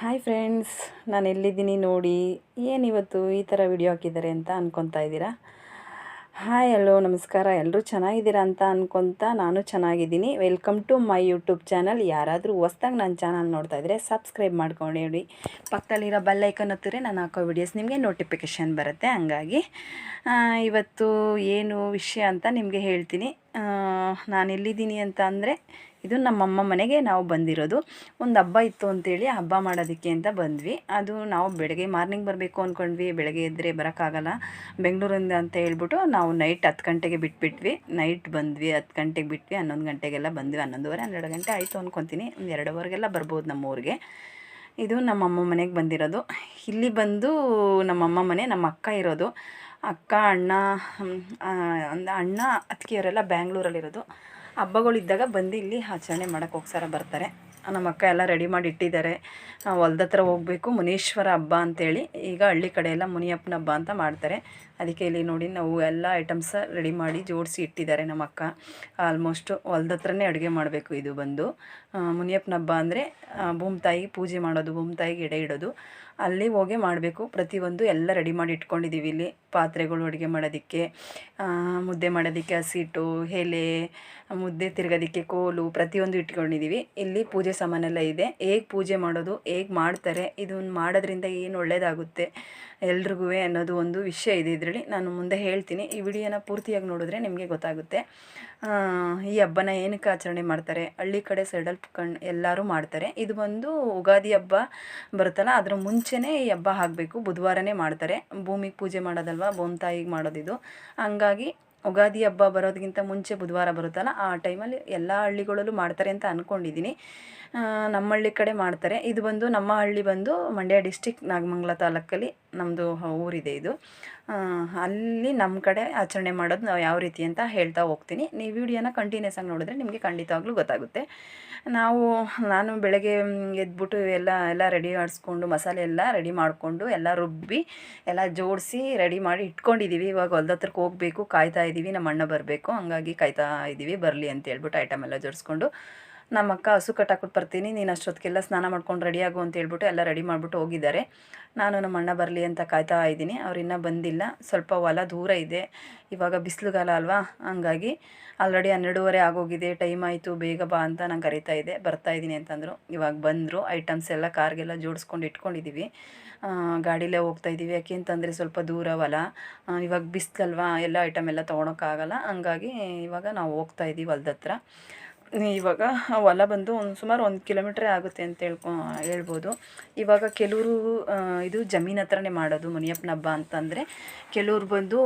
Hi friends ನಾನು ಎಲ್ಲಿದ್ದೀನಿ ನೋಡಿ ಏನಿವತ್ತು ಈ ಥರ ವಿಡಿಯೋ ಹಾಕಿದ್ದಾರೆ ಅಂತ ಅನ್ಕೊತಾ ಇದ್ದೀರಾ? ಹಾಯ್ ಹಲೋ ನಮಸ್ಕಾರ ಎಲ್ಲರೂ ಚೆನ್ನಾಗಿದ್ದೀರಾ ಅಂತ ಅನ್ಕೊತಾ ನಾನು ಚೆನ್ನಾಗಿದ್ದೀನಿ. Welcome to my YouTube channel ಯಾರಾದರೂ ಹೊಸ್ದಾಗಿ ನನ್ನ ಚಾನಲ್ ನೋಡ್ತಾ ಇದ್ದರೆ ಸಬ್ಸ್ಕ್ರೈಬ್ ಮಾಡ್ಕೊಂಡು. ಹೇಳಿ ಪಕ್ಕದಲ್ಲಿರೋ ಬೆಲ್ಲೈಕನ್ ಹತ್ತಿರ ನಾನು ಹಾಕೋ ವಿಡಿಯೋಸ್ ನಿಮಗೆ ನೋಟಿಫಿಕೇಷನ್ ಬರುತ್ತೆ. ಹಂಗಾಗಿ ಇವತ್ತು ಏನು ವಿಷಯ ಅಂತ ನಿಮಗೆ ಹೇಳ್ತೀನಿ. ನಾನು ಎಲ್ಲಿದ್ದೀನಿ ಅಂತ ಅಂದರೆ ಇದು ನಮ್ಮಮ್ಮ ಮನೆಗೆ ನಾವು ಬಂದಿರೋದು. ಒಂದು ಹಬ್ಬ ಇತ್ತು ಅಂತೇಳಿ ಹಬ್ಬ ಮಾಡೋದಕ್ಕೆ ಅಂತ ಬಂದ್ವಿ. ಅದು ನಾವು ಬೆಳಗ್ಗೆ ಮಾರ್ನಿಂಗ್ ಬರಬೇಕು ಅಂದ್ಕೊಂಡ್ವಿ ಬೆಳಗ್ಗೆ ಎದ್ದರೆ ಬರೋಕ್ಕಾಗಲ್ಲ. ಬೆಂಗಳೂರಿಂದ ಅಂತ ಹೇಳ್ಬಿಟ್ಟು ನಾವು ನೈಟ್ ಹತ್ತು ಗಂಟೆಗೆ ಬಿಟ್ಬಿಟ್ವಿ. ನೈಟ್ ಬಂದ್ವಿ, ಹತ್ತು ಗಂಟೆಗೆ ಬಿಟ್ವಿ. ಹನ್ನೊಂದು ಗಂಟೆಗೆಲ್ಲ ಬಂದ್ವಿ. ಹನ್ನೊಂದುವರೆ, ಹನ್ನೆರಡು ಗಂಟೆ ಆಯಿತು ಅಂದ್ಕೊತೀನಿ ಒಂದು ಎರಡುವರೆಗೆಲ್ಲ ಬರ್ಬೋದು ನಮ್ಮ ಊರಿಗೆ ಇದು ನಮ್ಮಮ್ಮ ಮನೆಗೆ ಬಂದಿರೋದು. ಇಲ್ಲಿ ಬಂದು ನಮ್ಮಮ್ಮ ಮನೆ, ನಮ್ಮ ಅಕ್ಕ ಇರೋದು. ಅಕ್ಕ, ಅಣ್ಣ ಅಣ್ಣ ಅತ್ತಿಗೆಯವರೆಲ್ಲ ಬ್ಯಾಂಗ್ಳೂರಲ್ಲಿರೋದು. ಹಬ್ಬಗಳಿದ್ದಾಗ ಬಂದು ಇಲ್ಲಿ ಆಚರಣೆ ಮಾಡೋಕ್ಕೆ ಹೋಗ್ಸಾರ ಬರ್ತಾರೆ. ನಮ್ಮ ಅಕ್ಕ ಎಲ್ಲ ರೆಡಿ ಮಾಡಿ ಇಟ್ಟಿದ್ದಾರೆ. ಹೊಲ್ದ ಹತ್ರ ಹೋಗಬೇಕು, ಮುನೀಶ್ವರ ಹಬ್ಬ ಅಂತೇಳಿ. ಈಗ ಹಳ್ಳಿ ಕಡೆ ಎಲ್ಲ ಮುನಿಯಪ್ಪನ ಹಬ್ಬ ಅಂತ ಮಾಡ್ತಾರೆ. ಅದಕ್ಕೆ ಇಲ್ಲಿ ನೋಡಿ ನಾವು ಎಲ್ಲ ಐಟಮ್ಸ ರೆಡಿ ಮಾಡಿ ಜೋಡಿಸಿ ಇಟ್ಟಿದ್ದಾರೆ ನಮ್ಮ ಅಕ್ಕ. ಆಲ್ಮೋಸ್ಟು ಹೊಲ್ದ ಹತ್ರನೇ ಅಡುಗೆ ಮಾಡಬೇಕು ಇದು ಬಂದು. ಮುನಿಯಪ್ಪನ ಹಬ್ಬ ಅಂದರೆ ಭೂಮ್ತಾಯಿ ಪೂಜೆ ಮಾಡೋದು ಭೂಮ್ತಾಯಿಗೆ ಎಡೆ ಇಡೋದು. ಅಲ್ಲಿ ಹೋಗಿ ಮಾಡಬೇಕು. ಪ್ರತಿಯೊಂದು ಎಲ್ಲ ರೆಡಿ ಮಾಡಿ ಇಟ್ಕೊಂಡಿದ್ದೀವಿ ಇಲ್ಲಿ. ಪಾತ್ರೆಗಳು ಅಡುಗೆ ಮಾಡೋದಕ್ಕೆ ಮುದ್ದೆ ಮಾಡೋದಕ್ಕೆ ಹಸಿಟ್ಟು, ಎಲೆ, ಮುದ್ದೆ ತಿರ್ಗೋದಕ್ಕೆ ಕೋಲು, ಪ್ರತಿಯೊಂದು ಇಟ್ಕೊಂಡಿದ್ದೀವಿ ಇಲ್ಲಿ ಪೂಜೆ ಸಾಮಾನೆಲ್ಲ ಇದೆ. ಹೇಗೆ ಪೂಜೆ ಮಾಡೋದು, ಹೇಗೆ ಮಾಡ್ತಾರೆ ಇದನ್ನು ಮಾಡೋದ್ರಿಂದ ಏನು ಒಳ್ಳೆಯದಾಗುತ್ತೆ ಎಲ್ರಿಗೂ ಅನ್ನೋದು ಒಂದು ವಿಷಯ ಇದೆ ಇದರಲ್ಲಿ. ನಾನು ಮುಂದೆ ಹೇಳ್ತೀನಿ. ಈ ವಿಡಿಯೋನ ಪೂರ್ತಿಯಾಗಿ ನೋಡಿದ್ರೆ ನಿಮಗೆ ಗೊತ್ತಾಗುತ್ತೆ. ಈ ಹಬ್ಬನ ಏನಕ್ಕೆ ಆಚರಣೆ ಮಾಡ್ತಾರೆ, ಹಳ್ಳಿ ಕಡೆ ಸೈಡಲ್ಲಿ ಕಣ್ ಎಲ್ಲರೂ ಮಾಡ್ತಾರೆ. ಇದು ಬಂದು ಯುಗಾದಿ ಹಬ್ಬ ಬರುತ್ತಲ್ಲ, ಅದ್ರ ಮುಂಚೆನೇ ಈ ಹಬ್ಬ ಆಗಬೇಕು. ಬುಧವಾರನೇ ಮಾಡ್ತಾರೆ. ಭೂಮಿಗೆ ಪೂಜೆ ಮಾಡೋದಲ್ವ? ತಾಯಿಗೆ ಮಾಡೋದಿದು. ಹಂಗಾಗಿ ಉಗಾದಿ ಹಬ್ಬ ಬರೋದಕ್ಕಿಂತ ಮುಂಚೆ ಬುಧವಾರ ಬರುತ್ತಲ್ಲ, ಆ ಟೈಮಲ್ಲಿ ಎಲ್ಲ ಹಳ್ಳಿಗಳಲ್ಲೂ ಮಾಡ್ತಾರೆ ಅಂತ ಅಂದ್ಕೊಂಡಿದ್ದೀನಿ ನಮ್ಮ ಹಳ್ಳಿ ಕಡೆ ಮಾಡ್ತಾರೆ. ಇದು ಬಂದು ನಮ್ಮ ಹಳ್ಳಿ ಬಂದು ಮಂಡ್ಯ ಡಿಸ್ಟಿಕ್ ನಾಗಮಂಗಲ ತಾಲೂಕಲ್ಲಿ ನಮ್ಮದು ಊರಿದೆ ಇದು. ಅಲ್ಲಿ ನಮ್ಮ ಕಡೆ ಆಚರಣೆ ಮಾಡೋದು ನಾವು ಯಾವ ರೀತಿ ಅಂತ ಹೇಳ್ತಾ ಹೋಗ್ತೀನಿ. ನೀವು ವಿಡಿಯೋನ ಕಂಟಿನ್ಯೂಸ್ ಆಗಿ ನೋಡಿದ್ರೆ ನಿಮಗೆ ಖಂಡಿತವಾಗ್ಲೂ ಗೊತ್ತಾಗುತ್ತೆ. ನಾವು, ನಾನು ಬೆಳಗ್ಗೆ ಎದ್ಬಿಟ್ಟು ಎಲ್ಲ ಎಲ್ಲ ರೆಡಿ ಮಾಡಿಸ್ಕೊಂಡು, ಮಸಾಲೆ ಎಲ್ಲ ರೆಡಿ ಮಾಡಿಕೊಂಡು, ಎಲ್ಲ ರುಬ್ಬಿ, ಎಲ್ಲ ಜೋಡಿಸಿ ರೆಡಿ ಮಾಡಿ ಇಟ್ಕೊಂಡಿದ್ದೀವಿ ಇವಾಗ ಹೊಲ್ದ ಹತ್ರಕ್ಕೆ ಹೋಗಬೇಕು, ಕಾಯ್ತಾ ಇದ್ದೀವಿ ನಮ್ಮ ಅಣ್ಣ ಬರಬೇಕು. ಹಂಗಾಗಿ ಕಾಯ್ತಾ ಇದ್ದೀವಿ ಬರಲಿ ಅಂತ ಹೇಳ್ಬಿಟ್ಟು ಐಟಮ್ ಎಲ್ಲ ಜೋಡಿಸ್ಕೊಂಡು ನಮ್ಮ ಅಕ್ಕ ಹಸು ಕಟ್ಟಾಕ್ಬಿಟ್ಟು ಬರ್ತೀನಿ, ನೀನು ಅಷ್ಟೊತ್ತಿಗೆಲ್ಲ ಸ್ನಾನ ಮಾಡ್ಕೊಂಡು ರೆಡಿ ಆಗು ಅಂತ ಹೇಳ್ಬಿಟ್ಟು ಎಲ್ಲ ರೆಡಿ ಮಾಡಿಬಿಟ್ಟು ಹೋಗಿದ್ದಾರೆ. ನಾನು ನಮ್ಮ ಅಣ್ಣ ಬರಲಿ ಅಂತ ಕಾಯ್ತಾ ಇದ್ದೀನಿ, ಅವ್ರು ಇನ್ನೂ ಬಂದಿಲ್ಲ. ಸ್ವಲ್ಪ ಹೊಲ ದೂರ ಇದೆ, ಇವಾಗ ಬಿಸಿಲುಗಾಲ ಅಲ್ವಾ? ಹಂಗಾಗಿ ಆಲ್ರೆಡಿ ಹನ್ನೆರಡೂವರೆ ಆಗೋಗಿದೆ ಟೈಮ್ ಆಯಿತು, ಬೇಗ ಬಾ ಅಂತ ನಂಗೆ ಕರಿತಾ ಇದೆ. ಬರ್ತಾ ಇದ್ದೀನಿ ಅಂತಂದರು. ಇವಾಗ ಬಂದರು ಐಟಮ್ಸ್ ಎಲ್ಲ ಕಾರ್ಗೆಲ್ಲ ಜೋಡಿಸ್ಕೊಂಡು ಇಟ್ಕೊಂಡಿದ್ದೀವಿ ಗಾಡಿಲೇ ಹೋಗ್ತಾ ಇದ್ದೀವಿ. ಯಾಕೆ ಅಂತಂದರೆ ಸ್ವಲ್ಪ ದೂರ ಹೊಲ. ಇವಾಗ ಬಿಸಿಲಲ್ವಾ? ಎಲ್ಲ ಐಟಮ್ ಎಲ್ಲ ತೊಗೊಳಕ್ಕಾಗಲ್ಲ. ಹಂಗಾಗಿ ಇವಾಗ ನಾವು ಹೋಗ್ತಾ ಇದ್ದೀವಿ ಹೊಲ್ದ ಹತ್ರ. ಇವಾಗ ಹೊಲ ಬಂದು ಒಂದು ಸುಮಾರು ಒಂದು ಕಿಲೋಮೀಟ್ರೇ ಆಗುತ್ತೆ ಅಂತ ಹೇಳ್ಕೊ, ಹೇಳ್ಬೋದು. ಇವಾಗ ಕೆಲವರು ಇದು ಜಮೀನ್ ಹತ್ರನೇ ಮಾಡೋದು ಮುನಿಯಪ್ಪನ ಹಬ್ಬ ಅಂತಂದರೆ. ಕೆಲವ್ರು ಬಂದು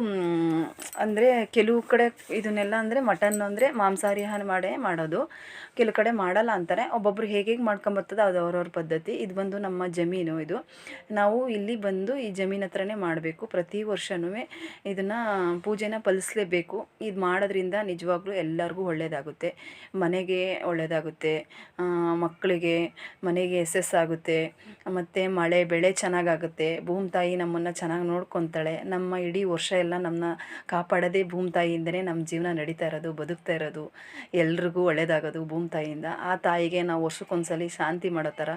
ಅಂದರೆ ಕೆಲವು ಕಡೆ ಇದನ್ನೆಲ್ಲ ಅಂದರೆ ಮಟನ್ ಅಂದರೆ ಮಾಂಸಾಹಾರಿ ಮಾಡೇ ಮಾಡೋದು. ಕೆಲವು ಕಡೆ ಮಾಡಲ್ಲ ಅಂತಾರೆ. ಒಬ್ಬೊಬ್ರು ಹೇಗೆ ಹೇಗೆ ಮಾಡ್ಕೊಂಬರ್ತದೆ ಅದು ಅವ್ರವ್ರ ಪದ್ಧತಿ. ಇದು ಬಂದು ನಮ್ಮ ಜಮೀನು ಇದು. ನಾವು ಇಲ್ಲಿ ಬಂದು ಈ ಜಮೀನ್ ಹತ್ರನೇ ಮಾಡಬೇಕು. ಪ್ರತಿ ವರ್ಷವೂ ಇದನ್ನು ಪೂಜೆನ ಫಲಿಸ್ಲೇಬೇಕು. ಇದು ಮಾಡೋದ್ರಿಂದ ನಿಜವಾಗ್ಲೂ ಎಲ್ಲರಿಗೂ ಒಳ್ಳೆಯದಾಗುತ್ತೆ ಮನೆಗೆ ಒಳ್ಳೆಯದಾಗುತ್ತೆ. ಮಕ್ಕಳಿಗೆ ಮನೆಗೆ ಯಶಸ್ಸಾಗುತ್ತೆ ಮತ್ತು ಮಳೆ, ಬೆಳೆ ಚೆನ್ನಾಗಾಗುತ್ತೆ. ಭೂಮ್ತಾಯಿ ನಮ್ಮನ್ನು ಚೆನ್ನಾಗಿ ನೋಡ್ಕೊತಾಳೆ. ನಮ್ಮ ಇಡೀ ವರ್ಷ ಎಲ್ಲ ನಮ್ಮನ್ನ ಕಾಪಾಡೋದೇ ಭೂಮ್ತಾಯಿಯಿಂದನೇ ನಮ್ಮ ಜೀವನ ನಡೀತಾ ಇರೋದು, ಬದುಕ್ತಾ ಇರೋದು. ಎಲ್ರಿಗೂ ಒಳ್ಳೆಯದಾಗೋದು ಭೂಮ್ತಾಯಿಯಿಂದ ಆ ತಾಯಿಗೆ ನಾವು ವರ್ಷಕ್ಕೊಂದ್ಸಲಿ ಶಾಂತಿ ಮಾಡೋ ಥರ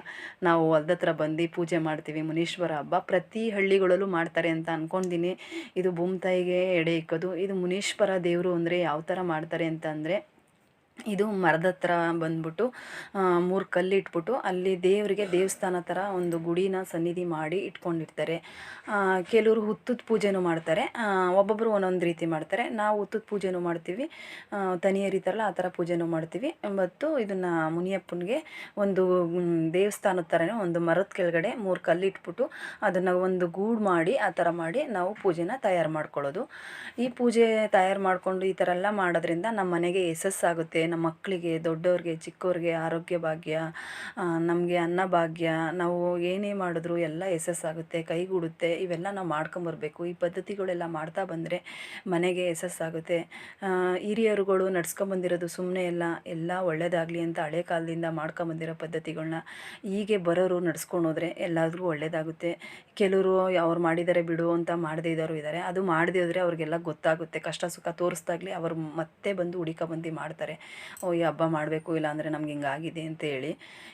ನಾವು ಹೊಲ್ದ ಹತ್ರ ಬಂದು ಪೂಜೆ ಮಾಡ್ತೀವಿ. ಮುನೀಶ್ವರ ಹಬ್ಬ ಪ್ರತಿ ಹಳ್ಳಿಗಳಲ್ಲೂ ಮಾಡ್ತಾರೆ ಅಂತ ಅಂದ್ಕೊಂಡಿನಿ ಇದು ಭೂಮ್ತಾಯಿಗೆ ಎಡೆ ಇಕ್ಕೋದು. ಇದು ಮುನೀಶ್ವರ ದೇವರು ಅಂದರೆ ಯಾವ ಥರ ಮಾಡ್ತಾರೆ ಅಂತ ಅಂದರೆ ಇದು ಮರದ ಹತ್ರ ಬಂದ್ಬಿಟ್ಟು ಮೂರು ಕಲ್ಲು ಇಟ್ಬಿಟ್ಟು ಅಲ್ಲಿ ದೇವರಿಗೆ ದೇವಸ್ಥಾನ ಥರ ಒಂದು ಗುಡಿನ ಸನ್ನಿಧಿ ಮಾಡಿ ಇಟ್ಕೊಂಡಿರ್ತಾರೆ. ಕೆಲವರು ಹುತ್ತದ ಪೂಜೆನೂ ಮಾಡ್ತಾರೆ. ಒಬ್ಬೊಬ್ಬರು ಒಂದೊಂದು ರೀತಿ ಮಾಡ್ತಾರೆ. ನಾವು ಹುತ್ತದ ಪೂಜೆನೂ ಮಾಡ್ತೀವಿ. ಆ, ತನಿ ಎರಿತಾರಲ್ಲ ಆ ಥರ ಪೂಜೆನೂ ಮಾಡ್ತೀವಿ. ಮತ್ತು ಇದನ್ನು ಮುನಿಯಪ್ಪನಿಗೆ ಒಂದು ದೇವಸ್ಥಾನದ ಥರನೇ ಒಂದು ಮರದ ಕೆಳಗಡೆ ಮೂರು ಕಲ್ಲು ಇಟ್ಬಿಟ್ಟು ಅದನ್ನು ಒಂದು ಗೂಡು ಮಾಡಿ ಆ ಥರ ಮಾಡಿ ನಾವು ಪೂಜೆನ ತಯಾರು ಮಾಡ್ಕೊಳ್ಳೋದು. ಈ ಪೂಜೆ ತಯಾರು ಮಾಡಿಕೊಂಡು ಈ ಥರ ಎಲ್ಲ ಮಾಡೋದ್ರಿಂದ ನಮ್ಮ ಮನೆಗೆ ಯಶಸ್ಸಾಗುತ್ತೆ. ನಮ್ಮ ಮಕ್ಕಳಿಗೆ, ದೊಡ್ಡವ್ರಿಗೆ ಚಿಕ್ಕವ್ರಿಗೆ ಆರೋಗ್ಯ ಭಾಗ್ಯ ನಮಗೆ ಅನ್ನ ಭಾಗ್ಯ, ನಾವು ಏನೇ ಮಾಡಿದ್ರು ಎಲ್ಲ ಯಶಸ್ಸಾಗುತ್ತೆ ಕೈಗೂಡುತ್ತೆ, ಇವೆಲ್ಲ ನಾವು ಮಾಡ್ಕೊಂಬರ್ಬೇಕು ಈ ಪದ್ಧತಿಗಳೆಲ್ಲ ಮಾಡ್ತಾ ಬಂದರೆ ಮನೆಗೆ ಯಶಸ್ಸಾಗುತ್ತೆ ಆಗುತ್ತೆ. ಹಿರಿಯರುಗಳು ನಡ್ಸ್ಕೊಂಬಂದಿರೋದು ಸುಮ್ಮನೆ ಎಲ್ಲ ಎಲ್ಲ ಒಳ್ಳೆಯದಾಗಲಿ ಅಂತ ಹಳೆ ಕಾಲದಿಂದ ಮಾಡ್ಕೊಂಬಂದಿರೋ ಪದ್ಧತಿಗಳನ್ನ ಹೀಗೆ ಬರೋರು ನಡ್ಸ್ಕೊಂಡು ಹೋದರೆ ಎಲ್ಲಾದ್ರೂ ಒಳ್ಳೆಯದಾಗುತ್ತೆ ಕೆಲವರು ಅವ್ರು ಮಾಡಿದ್ದಾರೆ ಬಿಡು ಅಂತ ಮಾಡದೇ ಇದ್ದವರು ಇದ್ದಾರೆ ಅದು ಮಾಡದೇ ಹೋದರೆ ಅವ್ರಿಗೆಲ್ಲ ಗೊತ್ತಾಗುತ್ತೆ. ಕಷ್ಟ ಸುಖ ತೋರಿಸ್ದಾಗಲೇ ಅವರು ಮತ್ತೆ ಬಂದು ಹುಡಿಕ ಬಂದು ಮಾಡ್ತಾರೆ. ಓ ಈ ಹಬ್ಬ ಮಾಡಬೇಕು ಇಲ್ಲಾಂದರೆ ನಮ್ಗೆ ಹಿಂಗಾಗಿದೆ ಅಂತೇಳಿ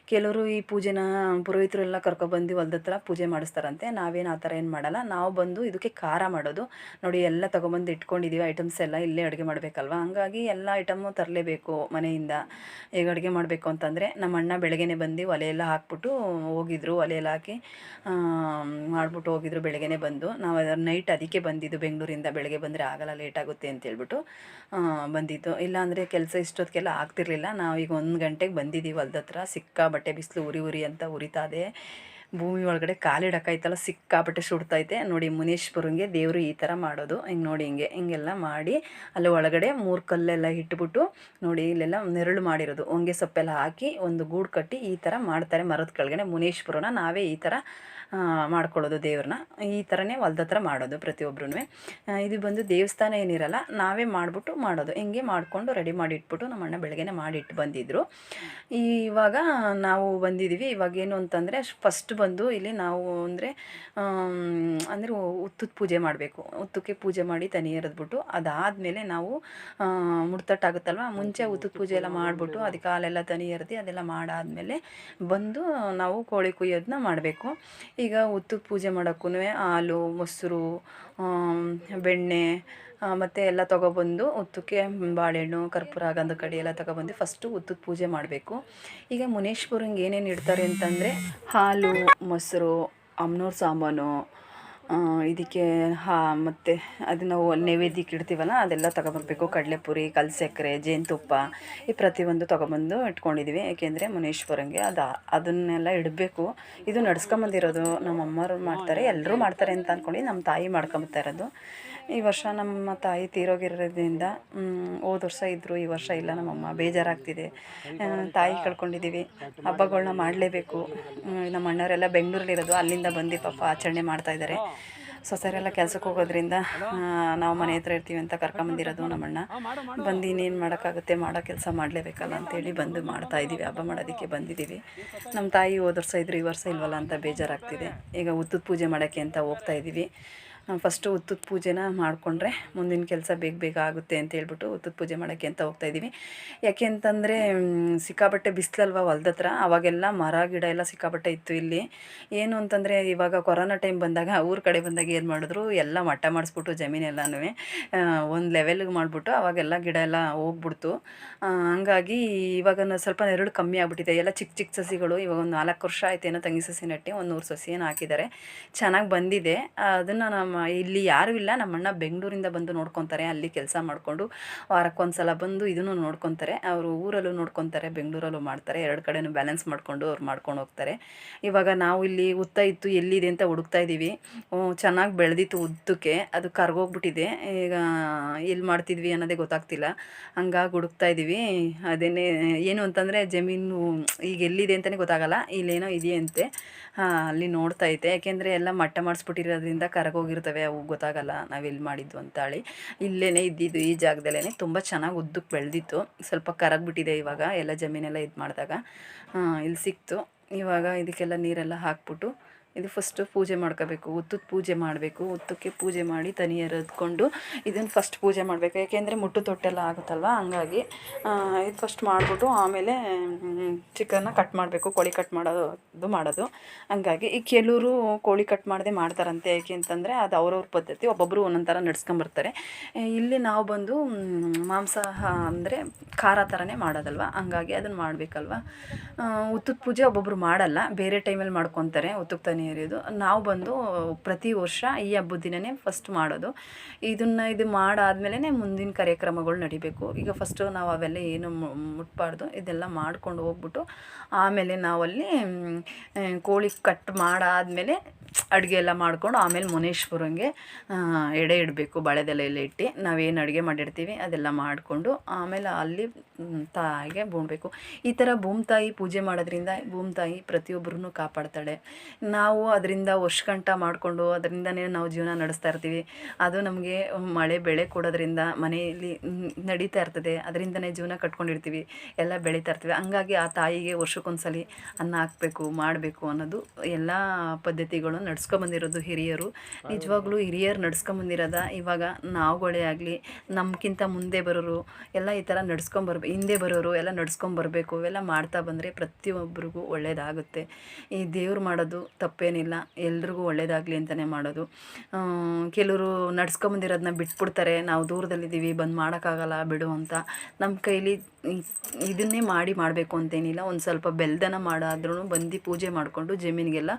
ಕೆಲವರು ಈ ಪೂಜೆನ ಪುರೋಹಿತರೆಲ್ಲ ಕರ್ಕೊಬಂದು ಹೊಲ್ದ ಹತ್ರ ಪೂಜೆ ಮಾಡಿಸ್ತಾರಂತೆ. ನಾವೇನು ಆ ಥರ ಏನು ಮಾಡಲ್ಲ. ನಾವು ಬಂದು ಇದಕ್ಕೆ ಖಾರ ಮಾಡೋದು. ನೋಡಿ ಎಲ್ಲ ತೊಗೊಬಂದು ಇಟ್ಕೊಂಡಿದ್ದೀವಿ ಐಟಮ್ಸ್ ಎಲ್ಲ ಇಲ್ಲೇ ಅಡುಗೆ ಮಾಡಬೇಕಲ್ವ? ಹಂಗಾಗಿ ಎಲ್ಲ ಐಟಮು ತರಲೇಬೇಕು ಮನೆಯಿಂದ. ಈಗ ಅಡುಗೆ ಮಾಡಬೇಕು ಅಂತಂದರೆ ನಮ್ಮ ಅಣ್ಣ ಬೆಳಗ್ಗೆನೆ ಬಂದು ಒಲೆಯೆಲ್ಲ ಹಾಕ್ಬಿಟ್ಟು ಹೋಗಿದ್ರು. ಒಲೆಯೆಲ್ಲ ಹಾಕಿ ಮಾಡಿಬಿಟ್ಟು ಹೋಗಿದ್ರು ಬೆಳಗ್ಗೆನೆ ಬಂದು. ನಾವು ನೈಟ್ ಅದಕ್ಕೆ ಬಂದಿದ್ದು ಬೆಂಗಳೂರಿಂದ ಬೆಳಗ್ಗೆ ಬಂದರೆ ಆಗಲ್ಲ ಲೇಟ್ ಆಗುತ್ತೆ ಅಂತ ಹೇಳ್ಬಿಟ್ಟು ಆ, ಬಂದಿದ್ದು. ಇಲ್ಲಾಂದರೆ ಕೆಲಸ ಇಷ್ಟೊತ್ತಿಗೆಲ್ಲ ಆಗ್ತಿರ್ಲಿಲ್ಲ. ನಾವು ಈಗ ಒಂದು ಗಂಟೆಗೆ ಬಂದಿದ್ದೀವಿ ಹೊಲ್ದ ಹತ್ರ ಸಿಕ್ಕಾಬಟ್ಟೆ ಬಿಸಿಲು ಉರಿ ಉರಿ ಅಂತ ಉರಿತಾದೆ. ಭೂಮಿ ಒಳಗಡೆ ಕಾಲಿಡಕ್ಕಾಯ್ತಲ್ಲ ಸಿಕ್ಕಾಪಟ್ಟೆ ಸುಡ್ತೈತೆ. ನೋಡಿ ಮುನೀಶ್ವರಂಗೆ ದೇವರು ಈ ಥರ ಮಾಡೋದು. ಹಿಂಗೆ ನೋಡಿ ಹಿಂಗೆ, ಹಿಂಗೆಲ್ಲ ಮಾಡಿ ಅಲ್ಲಿ ಒಳಗಡೆ ಮೂರು ಕಲ್ಲೆಲ್ಲ ಇಟ್ಬಿಟ್ಟು ನೋಡಿ ಇಲ್ಲೆಲ್ಲ ನೆರಳು ಮಾಡಿರೋದು. ಹೊಂಗೆ ಸೊಪ್ಪೆಲ್ಲ ಹಾಕಿ ಒಂದು ಗೂಡು ಕಟ್ಟಿ ಈ ಥರ ಮಾಡ್ತಾರೆ ಮರದ ಕೆಳಗಡೆ. ಮುನೀಶ್ವರನ ನಾವೇ ಈ ಥರ ಮಾಡ್ಕೊಳ್ಳೋದು ದೇವ್ರನ್ನ. ಈ ಥರನೇ ಹೊಲ್ದ ಹತ್ರ ಮಾಡೋದು ಪ್ರತಿಯೊಬ್ಬರೂ ಇದು ಬಂದು ದೇವಸ್ಥಾನ ಏನಿರಲ್ಲ ನಾವೇ ಮಾಡಿಬಿಟ್ಟು ಮಾಡೋದು. ಹಿಂಗೆ ಮಾಡಿಕೊಂಡು ರೆಡಿ ಮಾಡಿ ಇಟ್ಬಿಟ್ಟು ನಮ್ಮ ಅಣ್ಣ ಬೆಳಗ್ಗೆನೇ ಮಾಡಿಟ್ಟು ಬಂದಿದ್ದರು ಇವಾಗ ನಾವು ಬಂದಿದ್ದೀವಿ ಇವಾಗ ಏನು ಅಂತಂದರೆ ಫಸ್ಟ್ ಬಂದು ಇಲ್ಲಿ ನಾವು ಅಂದರೆ ಅಂದರೆ ಉತ್ತದ ಪೂಜೆ ಮಾಡಬೇಕು. ಉತ್ತಕ್ಕೆ ಪೂಜೆ ಮಾಡಿ ತನಿ ಎರೆದ್ಬಿಟ್ಟು ಅದಾದಮೇಲೆ ನಾವು ಮುಡ್ತಟ್ಟಾಗುತ್ತಲ್ವ? ಮುಂಚೆ ಉತ್ತದ ಪೂಜೆ ಎಲ್ಲ ಮಾಡಿಬಿಟ್ಟು ಅದಕ್ಕೆ ಹಾಲೆಲ್ಲ ತನಿ ಎರೆದು ಅದೆಲ್ಲ ಮಾಡಾದಮೇಲೆ ಬಂದು ನಾವು ಕೋಳಿ ಕುಯ್ಯೋದನ್ನ ಮಾಡಬೇಕು. ಈಗ ಉತ್ತದ ಪೂಜೆ ಮಾಡೋಕ್ಕೂ ಹಾಲು, ಮೊಸರು ಬೆಣ್ಣೆ ಮತ್ತು ಎಲ್ಲ ತೊಗೊಬಂದು ಉತ್ತಕ್ಕೆ ಬಾಳೆಹಣ್ಣು, ಕರ್ಪೂರ ಗಂಧ ಕಡಿ ಎಲ್ಲ ತಗೊಬಂದು ಫಸ್ಟು ಉತ್ತದ ಪೂಜೆ ಮಾಡಬೇಕು. ಈಗ ಮುನೇಶ್ವರಂಗೆ ಏನೇನು ಇಡ್ತಾರೆ ಅಂತಂದರೆ ಹಾಲು, ಮೊಸರು, ಅಮ್ನೂರು ಸಾಮಾನು ಇದಕ್ಕೆ ಹಾ, ಮತ್ತು ನಾವು ನೈವೇದ್ಯಕ್ಕೆ ಇಡ್ತೀವಲ್ಲ, ಅದೆಲ್ಲ ತಗೊಬರ್ಬೇಕು. ಕಡಲೆಪುರಿ ಕಲ್ಸಕ್ಕರೆ ಜೇನುತುಪ್ಪ, ಈ ಪ್ರತಿಯೊಂದು ತೊಗೊಬಂದು ಇಟ್ಕೊಂಡಿದ್ದೀವಿ ಏಕೆಂದರೆ ಮುನೇಶ್ವರಂಗೆ ಅದು, ಅದನ್ನೆಲ್ಲ ಇಡಬೇಕು. ಇದು ನಡ್ಸ್ಕೊಂಬಂದಿರೋದು ನಮ್ಮ ಅಮ್ಮವ್ರು ಮಾಡ್ತಾರೆ ಎಲ್ಲರೂ ಮಾಡ್ತಾರೆ ಅಂತ ಅಂದ್ಕೊಂಡು ನಮ್ಮ ತಾಯಿ ಮಾಡ್ಕೊಂಬತ್ತಾ ಇರೋದು. ಈ ವರ್ಷ ನಮ್ಮ ತಾಯಿ ತೀರೋಗಿರೋದ್ರಿಂದ ಹೋದ ವರ್ಷ ಇದ್ದರು ಈ ವರ್ಷ ಇಲ್ಲ, ನಮ್ಮಮ್ಮ ಬೇಜಾರಾಗ್ತಿದೆ. ತಾಯಿ ಕಳ್ಕೊಂಡಿದ್ದೀವಿ ಹಬ್ಬಗಳನ್ನ ಮಾಡಲೇಬೇಕು. ನಮ್ಮ ಅಣ್ಣವರೆಲ್ಲ ಬೆಂಗಳೂರಲ್ಲಿರೋದು, ಅಲ್ಲಿಂದ ಬಂದು ಪಾಪ ಆಚರಣೆ ಮಾಡ್ತಾಯಿದ್ದಾರೆ ಸೊಸೆಯರೆಲ್ಲ ಕೆಲ್ಸಕ್ಕೆ ಹೋಗೋದ್ರಿಂದ ನಾವು ಮನೆ ಹತ್ರ ಇರ್ತೀವಿ ಅಂತ ಕರ್ಕೊಂಬಂದಿರೋದು ನಮ್ಮಣ್ಣ. ಬಂದು ಇನ್ನೇನು ಮಾಡೋಕ್ಕಾಗುತ್ತೆ, ಮಾಡೋ ಕೆಲಸ ಮಾಡಲೇಬೇಕಲ್ಲ ಅಂತೇಳಿ ಬಂದು ಮಾಡ್ತಾ ಇದ್ದೀವಿ. ಹಬ್ಬ ಮಾಡೋದಕ್ಕೆ ಬಂದಿದ್ದೀವಿ. ನಮ್ಮ ತಾಯಿ ಹೋದ ವರ್ಷ ಇದ್ರು, ಈ ವರ್ಷ ಇಲ್ವಲ್ಲ ಅಂತ ಬೇಜಾರಾಗ್ತಿದೆ. ಈಗ ಉತ್ತದ ಪೂಜೆ ಮಾಡೋಕ್ಕೆ ಅಂತ ಹೋಗ್ತಾ ಇದ್ದೀವಿ. ಫಸ್ಟು ಉತ್ತದ ಪೂಜೆನ ಮಾಡಿಕೊಂಡ್ರೆ ಮುಂದಿನ ಕೆಲಸ ಬೇಗ ಬೇಗ ಆಗುತ್ತೆ ಅಂತ ಹೇಳ್ಬಿಟ್ಟು ಉತ್ತುತ್ತ ಪೂಜೆ ಮಾಡೋಕ್ಕೆ ಅಂತ ಹೋಗ್ತಾ ಇದ್ದೀವಿ. ಯಾಕೆ ಅಂತಂದರೆ ಸಿಕ್ಕಾಬಟ್ಟೆ ಬಿಸಿಲಲ್ವ ಹೊಲ್ದ ಹತ್ರ ಅವಾಗೆಲ್ಲ ಮರ, ಗಿಡ ಎಲ್ಲ ಸಿಕ್ಕಾಪಟ್ಟೆ ಇತ್ತು ಇಲ್ಲಿ. ಏನು ಅಂತಂದರೆ, ಇವಾಗ ಕೊರೋನಾ ಟೈಮ್ ಬಂದಾಗ ಊರ ಕಡೆ ಬಂದಾಗ ಏನು ಮಾಡಿದ್ರು? ಎಲ್ಲ ಮಟ್ಟ ಮಾಡಿಸ್ಬಿಟ್ಟು ಜಮೀನೆಲ್ಲನೂ ಒಂದು ಲೆವೆಲ್ಗೆ ಮಾಡಿಬಿಟ್ಟು ಅವಾಗೆಲ್ಲ ಗಿಡ ಎಲ್ಲ ಹೋಗ್ಬಿಡ್ತು. ಹಂಗಾಗಿ ಇವಾಗ ಸ್ವಲ್ಪ ನೆರಳು ಕಮ್ಮಿ ಆಗಿಬಿಟ್ಟಿದೆ. ಎಲ್ಲ ಚಿಕ್ಕ ಚಿಕ್ಕ ಸಸಿಗಳು, ಇವಾಗ ಒಂದು ನಾಲ್ಕು ವರ್ಷ ಆಯ್ತು ಏನೋ ತಂಗಿ ಸಸಿ ನೆಟ್ಟಿ ಒಂದು ನೂರು ಸಸಿ ಏನು ಹಾಕಿದ್ದಾರೆ. ಚೆನ್ನಾಗಿ ಬಂದಿದೆ. ಅದನ್ನು ನಮ್ಮ ಇಲ್ಲಿ ಯಾರೂ ಇಲ್ಲ. ನಮ್ಮಣ್ಣ ಬೆಂಗಳೂರಿಂದ ಬಂದು ನೋಡ್ಕೊತಾರೆ. ಅಲ್ಲಿ ಕೆಲಸ ಮಾಡಿಕೊಂಡು ವಾರಕ್ಕೊಂದು ಸಲ ಬಂದು ಇದನ್ನು ನೋಡ್ಕೊತಾರೆ. ಅವರು ಊರಲ್ಲೂ ನೋಡ್ಕೊತಾರೆ, ಬೆಂಗಳೂರಲ್ಲೂ ಮಾಡ್ತಾರೆ. ಎರಡು ಕಡೆನೂ ಬ್ಯಾಲೆನ್ಸ್ ಮಾಡಿಕೊಂಡು ಅವ್ರು ಮಾಡ್ಕೊಂಡು ಹೋಗ್ತಾರೆ. ಇವಾಗ ನಾವು ಇಲ್ಲಿ ಉತ್ತ ಇತ್ತು, ಎಲ್ಲಿದೆ ಅಂತ ಹುಡುಕ್ತಾ ಇದ್ದೀವಿ. ಚೆನ್ನಾಗಿ ಬೆಳೆದಿತ್ತು ಉದ್ದಕ್ಕೆ. ಅದು ಕರ್ಗೋಗ್ಬಿಟ್ಟಿದೆ. ಈಗ ಎಲ್ಲಿ ಮಾಡ್ತಿದ್ವಿ ಅನ್ನೋದೇ ಗೊತ್ತಾಗ್ತಿಲ್ಲ. ಹಂಗಾಗಿ ಹುಡುಕ್ತಾ ಇದ್ದೀವಿ. ಅದೇನೇ, ಏನು ಅಂತಂದರೆ ಜಮೀನು ಈಗ ಎಲ್ಲಿದೆ ಅಂತಲೇ ಗೊತ್ತಾಗಲ್ಲ. ಇಲ್ಲೇನೋ ಇದೆಯಂತೆ. ಅಲ್ಲಿ ನೋಡ್ತಾ ಐತೆ ಯಾಕೆಂದರೆ ಎಲ್ಲ ಮಟ್ಟ ಮಾಡಿಸ್ಬಿಟ್ಟಿರೋದ್ರಿಂದ ಕರಗೋಗಿರ್ತವೆ ಅವು ಗೊತ್ತಾಗಲ್ಲ ನಾವು ಎಲ್ಲಿ ಮಾಡಿದ್ದು ಅಂತಾಳಿ. ಇಲ್ಲೇ ಇದ್ದಿದ್ದು ಈ ಜಾಗದಲ್ಲೇ ತುಂಬ ಚೆನ್ನಾಗಿ ಉದ್ದಕ್ಕೆ ಬೆಳೆದಿತ್ತು. ಸ್ವಲ್ಪ ಕರಗ್ಬಿಟ್ಟಿದೆ ಇವಾಗ, ಎಲ್ಲ ಜಮೀನೆಲ್ಲ ಇದು ಮಾಡಿದಾಗ. ಇಲ್ಲಿ ಸಿಕ್ತು. ಇವಾಗ ಇದಕ್ಕೆಲ್ಲ ನೀರೆಲ್ಲ ಹಾಕ್ಬಿಟ್ಟು ಇದು ಫಸ್ಟು ಪೂಜೆ ಮಾಡ್ಕೋಬೇಕು ಉತ್ತದ ಪೂಜೆ ಮಾಡಬೇಕು, ಉತ್ತಕ್ಕೆ ಪೂಜೆ ಮಾಡಿ ತನಿ ಎರೆದ್ಕೊಂಡು ಇದನ್ನು ಫಸ್ಟ್ ಪೂಜೆ ಮಾಡಬೇಕು. ಯಾಕೆಂದರೆ ಮುಟ್ಟು ತೊಟ್ಟೆಲ್ಲ ಆಗುತ್ತಲ್ವ? ಹಂಗಾಗಿ ಇದು ಫಸ್ಟ್ ಮಾಡಿಬಿಟ್ಟು ಆಮೇಲೆ ಚಿಕನ್ನ ಕಟ್ ಮಾಡಬೇಕು, ಕೋಳಿ ಕಟ್ ಮಾಡೋದು ಮಾಡೋದು. ಹಂಗಾಗಿ ಈ ಕೆಲವರು ಕೋಳಿ ಕಟ್ ಮಾಡದೆ ಮಾಡ್ತಾರಂತೆ. ಯಾಕೆ ಅಂತಂದರೆ ಅದು ಅವ್ರವ್ರ ಪದ್ಧತಿ ಒಬ್ಬೊಬ್ಬರು ಒಂದೊಂದು ಥರ ನಡ್ಸ್ಕೊಂಬರ್ತಾರೆ ಇಲ್ಲಿ ನಾವು ಬಂದು ಮಾಂಸ ಅಂದರೆ ಖಾರ ಥರನೇ ಮಾಡೋದಲ್ವ? ಹಂಗಾಗಿ ಅದನ್ನು ಮಾಡಬೇಕಲ್ವ? ಉತ್ತದ ಪೂಜೆ ಒಬ್ಬೊಬ್ಬರು ಮಾಡಲ್ಲ. ಬೇರೆ ಟೈಮಲ್ಲಿ ಮಾಡ್ಕೊತಾರೆ. ಉತ್ತಕ್ಕೆ ತನಿ ಎರೆಯೋದು ನಾವು ಬಂದು ಪ್ರತಿ ವರ್ಷ ಈ ಹಬ್ಬದ ದಿನನೇ ಫಸ್ಟ್ ಮಾಡೋದು. ಇದನ್ನು ಇದು ಮಾಡಾದ್ಮೇಲೆ ಮುಂದಿನ ಕಾರ್ಯಕ್ರಮಗಳು ನಡಿಬೇಕು. ಈಗ ಫಸ್ಟು ನಾವು ಅವೆಲ್ಲ ಏನು ಮುಟ್ಬಾರ್ದು. ಇದೆಲ್ಲ ಮಾಡ್ಕೊಂಡು ಹೋಗ್ಬಿಟ್ಟು ಆಮೇಲೆ ನಾವಲ್ಲಿ ಕೋಳಿ ಕಟ್ ಮಾಡಾದ್ಮೇಲೆ ಅಡುಗೆ ಎಲ್ಲ ಮಾಡ್ಕೊಂಡು ಆಮೇಲೆ ಮುನೇಶ್ವರಂಗೆ ಎಡೆ ಇಡಬೇಕು ಬಾಳೆದೆಲೆ ಎಲ್ಲ ಇಟ್ಟು ನಾವೇನು ಅಡುಗೆ ಮಾಡಿರ್ತೀವಿ ಅದೆಲ್ಲ ಮಾಡಿಕೊಂಡು ಆಮೇಲೆ ಅಲ್ಲಿ ತಾಯಿಗೆ ಬೂಣಬೇಕು ಈ ಥರ ಭೂಮ್ತಾಯಿ ಪೂಜೆ ಮಾಡೋದ್ರಿಂದ ಭೂಮ್ತಾಯಿ ಪ್ರತಿಯೊಬ್ಬರನ್ನು ಕಾಪಾಡ್ತಾಳೆ. ನಾವು ಅದರಿಂದ ವರ್ಷಗಂಟ ಮಾಡಿಕೊಂಡು ಅದರಿಂದನೇ ನಾವು ಜೀವನ ನಡೆಸ್ತಾ ಇರ್ತೀವಿ. ಅದು ನಮಗೆ ಮಳೆ, ಬೆಳೆ ಕೊಡೋದ್ರಿಂದ ಮನೆಯಲ್ಲಿ ನಡೀತಾ ಇರ್ತದೆ. ಅದರಿಂದನೇ ಜೀವನ ಕಟ್ಕೊಂಡಿರ್ತೀವಿ. ಎಲ್ಲ ಬೆಳೀತಾ ಇರ್ತೀವಿ. ಹಂಗಾಗಿ ಆ ತಾಯಿಗೆ ವರ್ಷಕ್ಕೊಂದ್ಸಲಿ ಅನ್ನ ಹಾಕಬೇಕು, ಮಾಡಬೇಕು ಅನ್ನೋದು ಎಲ್ಲ ಪದ್ಧತಿಗಳು ನಡ್ಸ್ಕೊಂಬಂದಿರೋದು ಹಿರಿಯರು. ನಿಜವಾಗ್ಲೂ ಹಿರಿಯರು ನಡ್ಸ್ಕೊಂಬಂದಿರೋದ ಇವಾಗ ನಾವುಗಳೇ ಆಗಲಿ ನಮ್ಗಿಂತ ಮುಂದೆ ಬರೋರು ಎಲ್ಲ ಈ ಥರ ನಡ್ಸ್ಕೊಂಬರ್ಬೇಕು ಹಿಂದೆ ಬರೋರು ಎಲ್ಲ ನಡ್ಸ್ಕೊಂಬರ್ಬೇಕು ಇವೆಲ್ಲ ಮಾಡ್ತಾ ಬಂದರೆ ಪ್ರತಿಯೊಬ್ಬರಿಗೂ ಒಳ್ಳೆಯದಾಗುತ್ತೆ ಈ ದೇವ್ರು ಮಾಡೋದು ತಪ್ಪೇನಿಲ್ಲ ಎಲ್ರಿಗೂ ಒಳ್ಳೇದಾಗಲಿ ಅಂತಲೇ ಮಾಡೋದು. ಕೆಲವರು ನಡ್ಸ್ಕೊಂಬಂದಿರೋದನ್ನ ಬಿಟ್ಬಿಡ್ತಾರೆ ನಾವು ದೂರದಲ್ಲಿದ್ದೀವಿ ಬಂದು ಮಾಡೋಕ್ಕಾಗಲ್ಲ ಬಿಡು ಅಂತ. ನಮ್ಮ ಕೈಲಿ ಇದನ್ನೇ ಮಾಡಿ ಮಾಡಬೇಕು ಅಂತೇನಿಲ್ಲ. ಒಂದು ಸ್ವಲ್ಪ ಬೆಲ್ದನ ಮಾಡಾದ್ರೂ ಬಂದು ಪೂಜೆ ಮಾಡಿಕೊಂಡು ಜಮೀನಿಗೆಲ್ಲ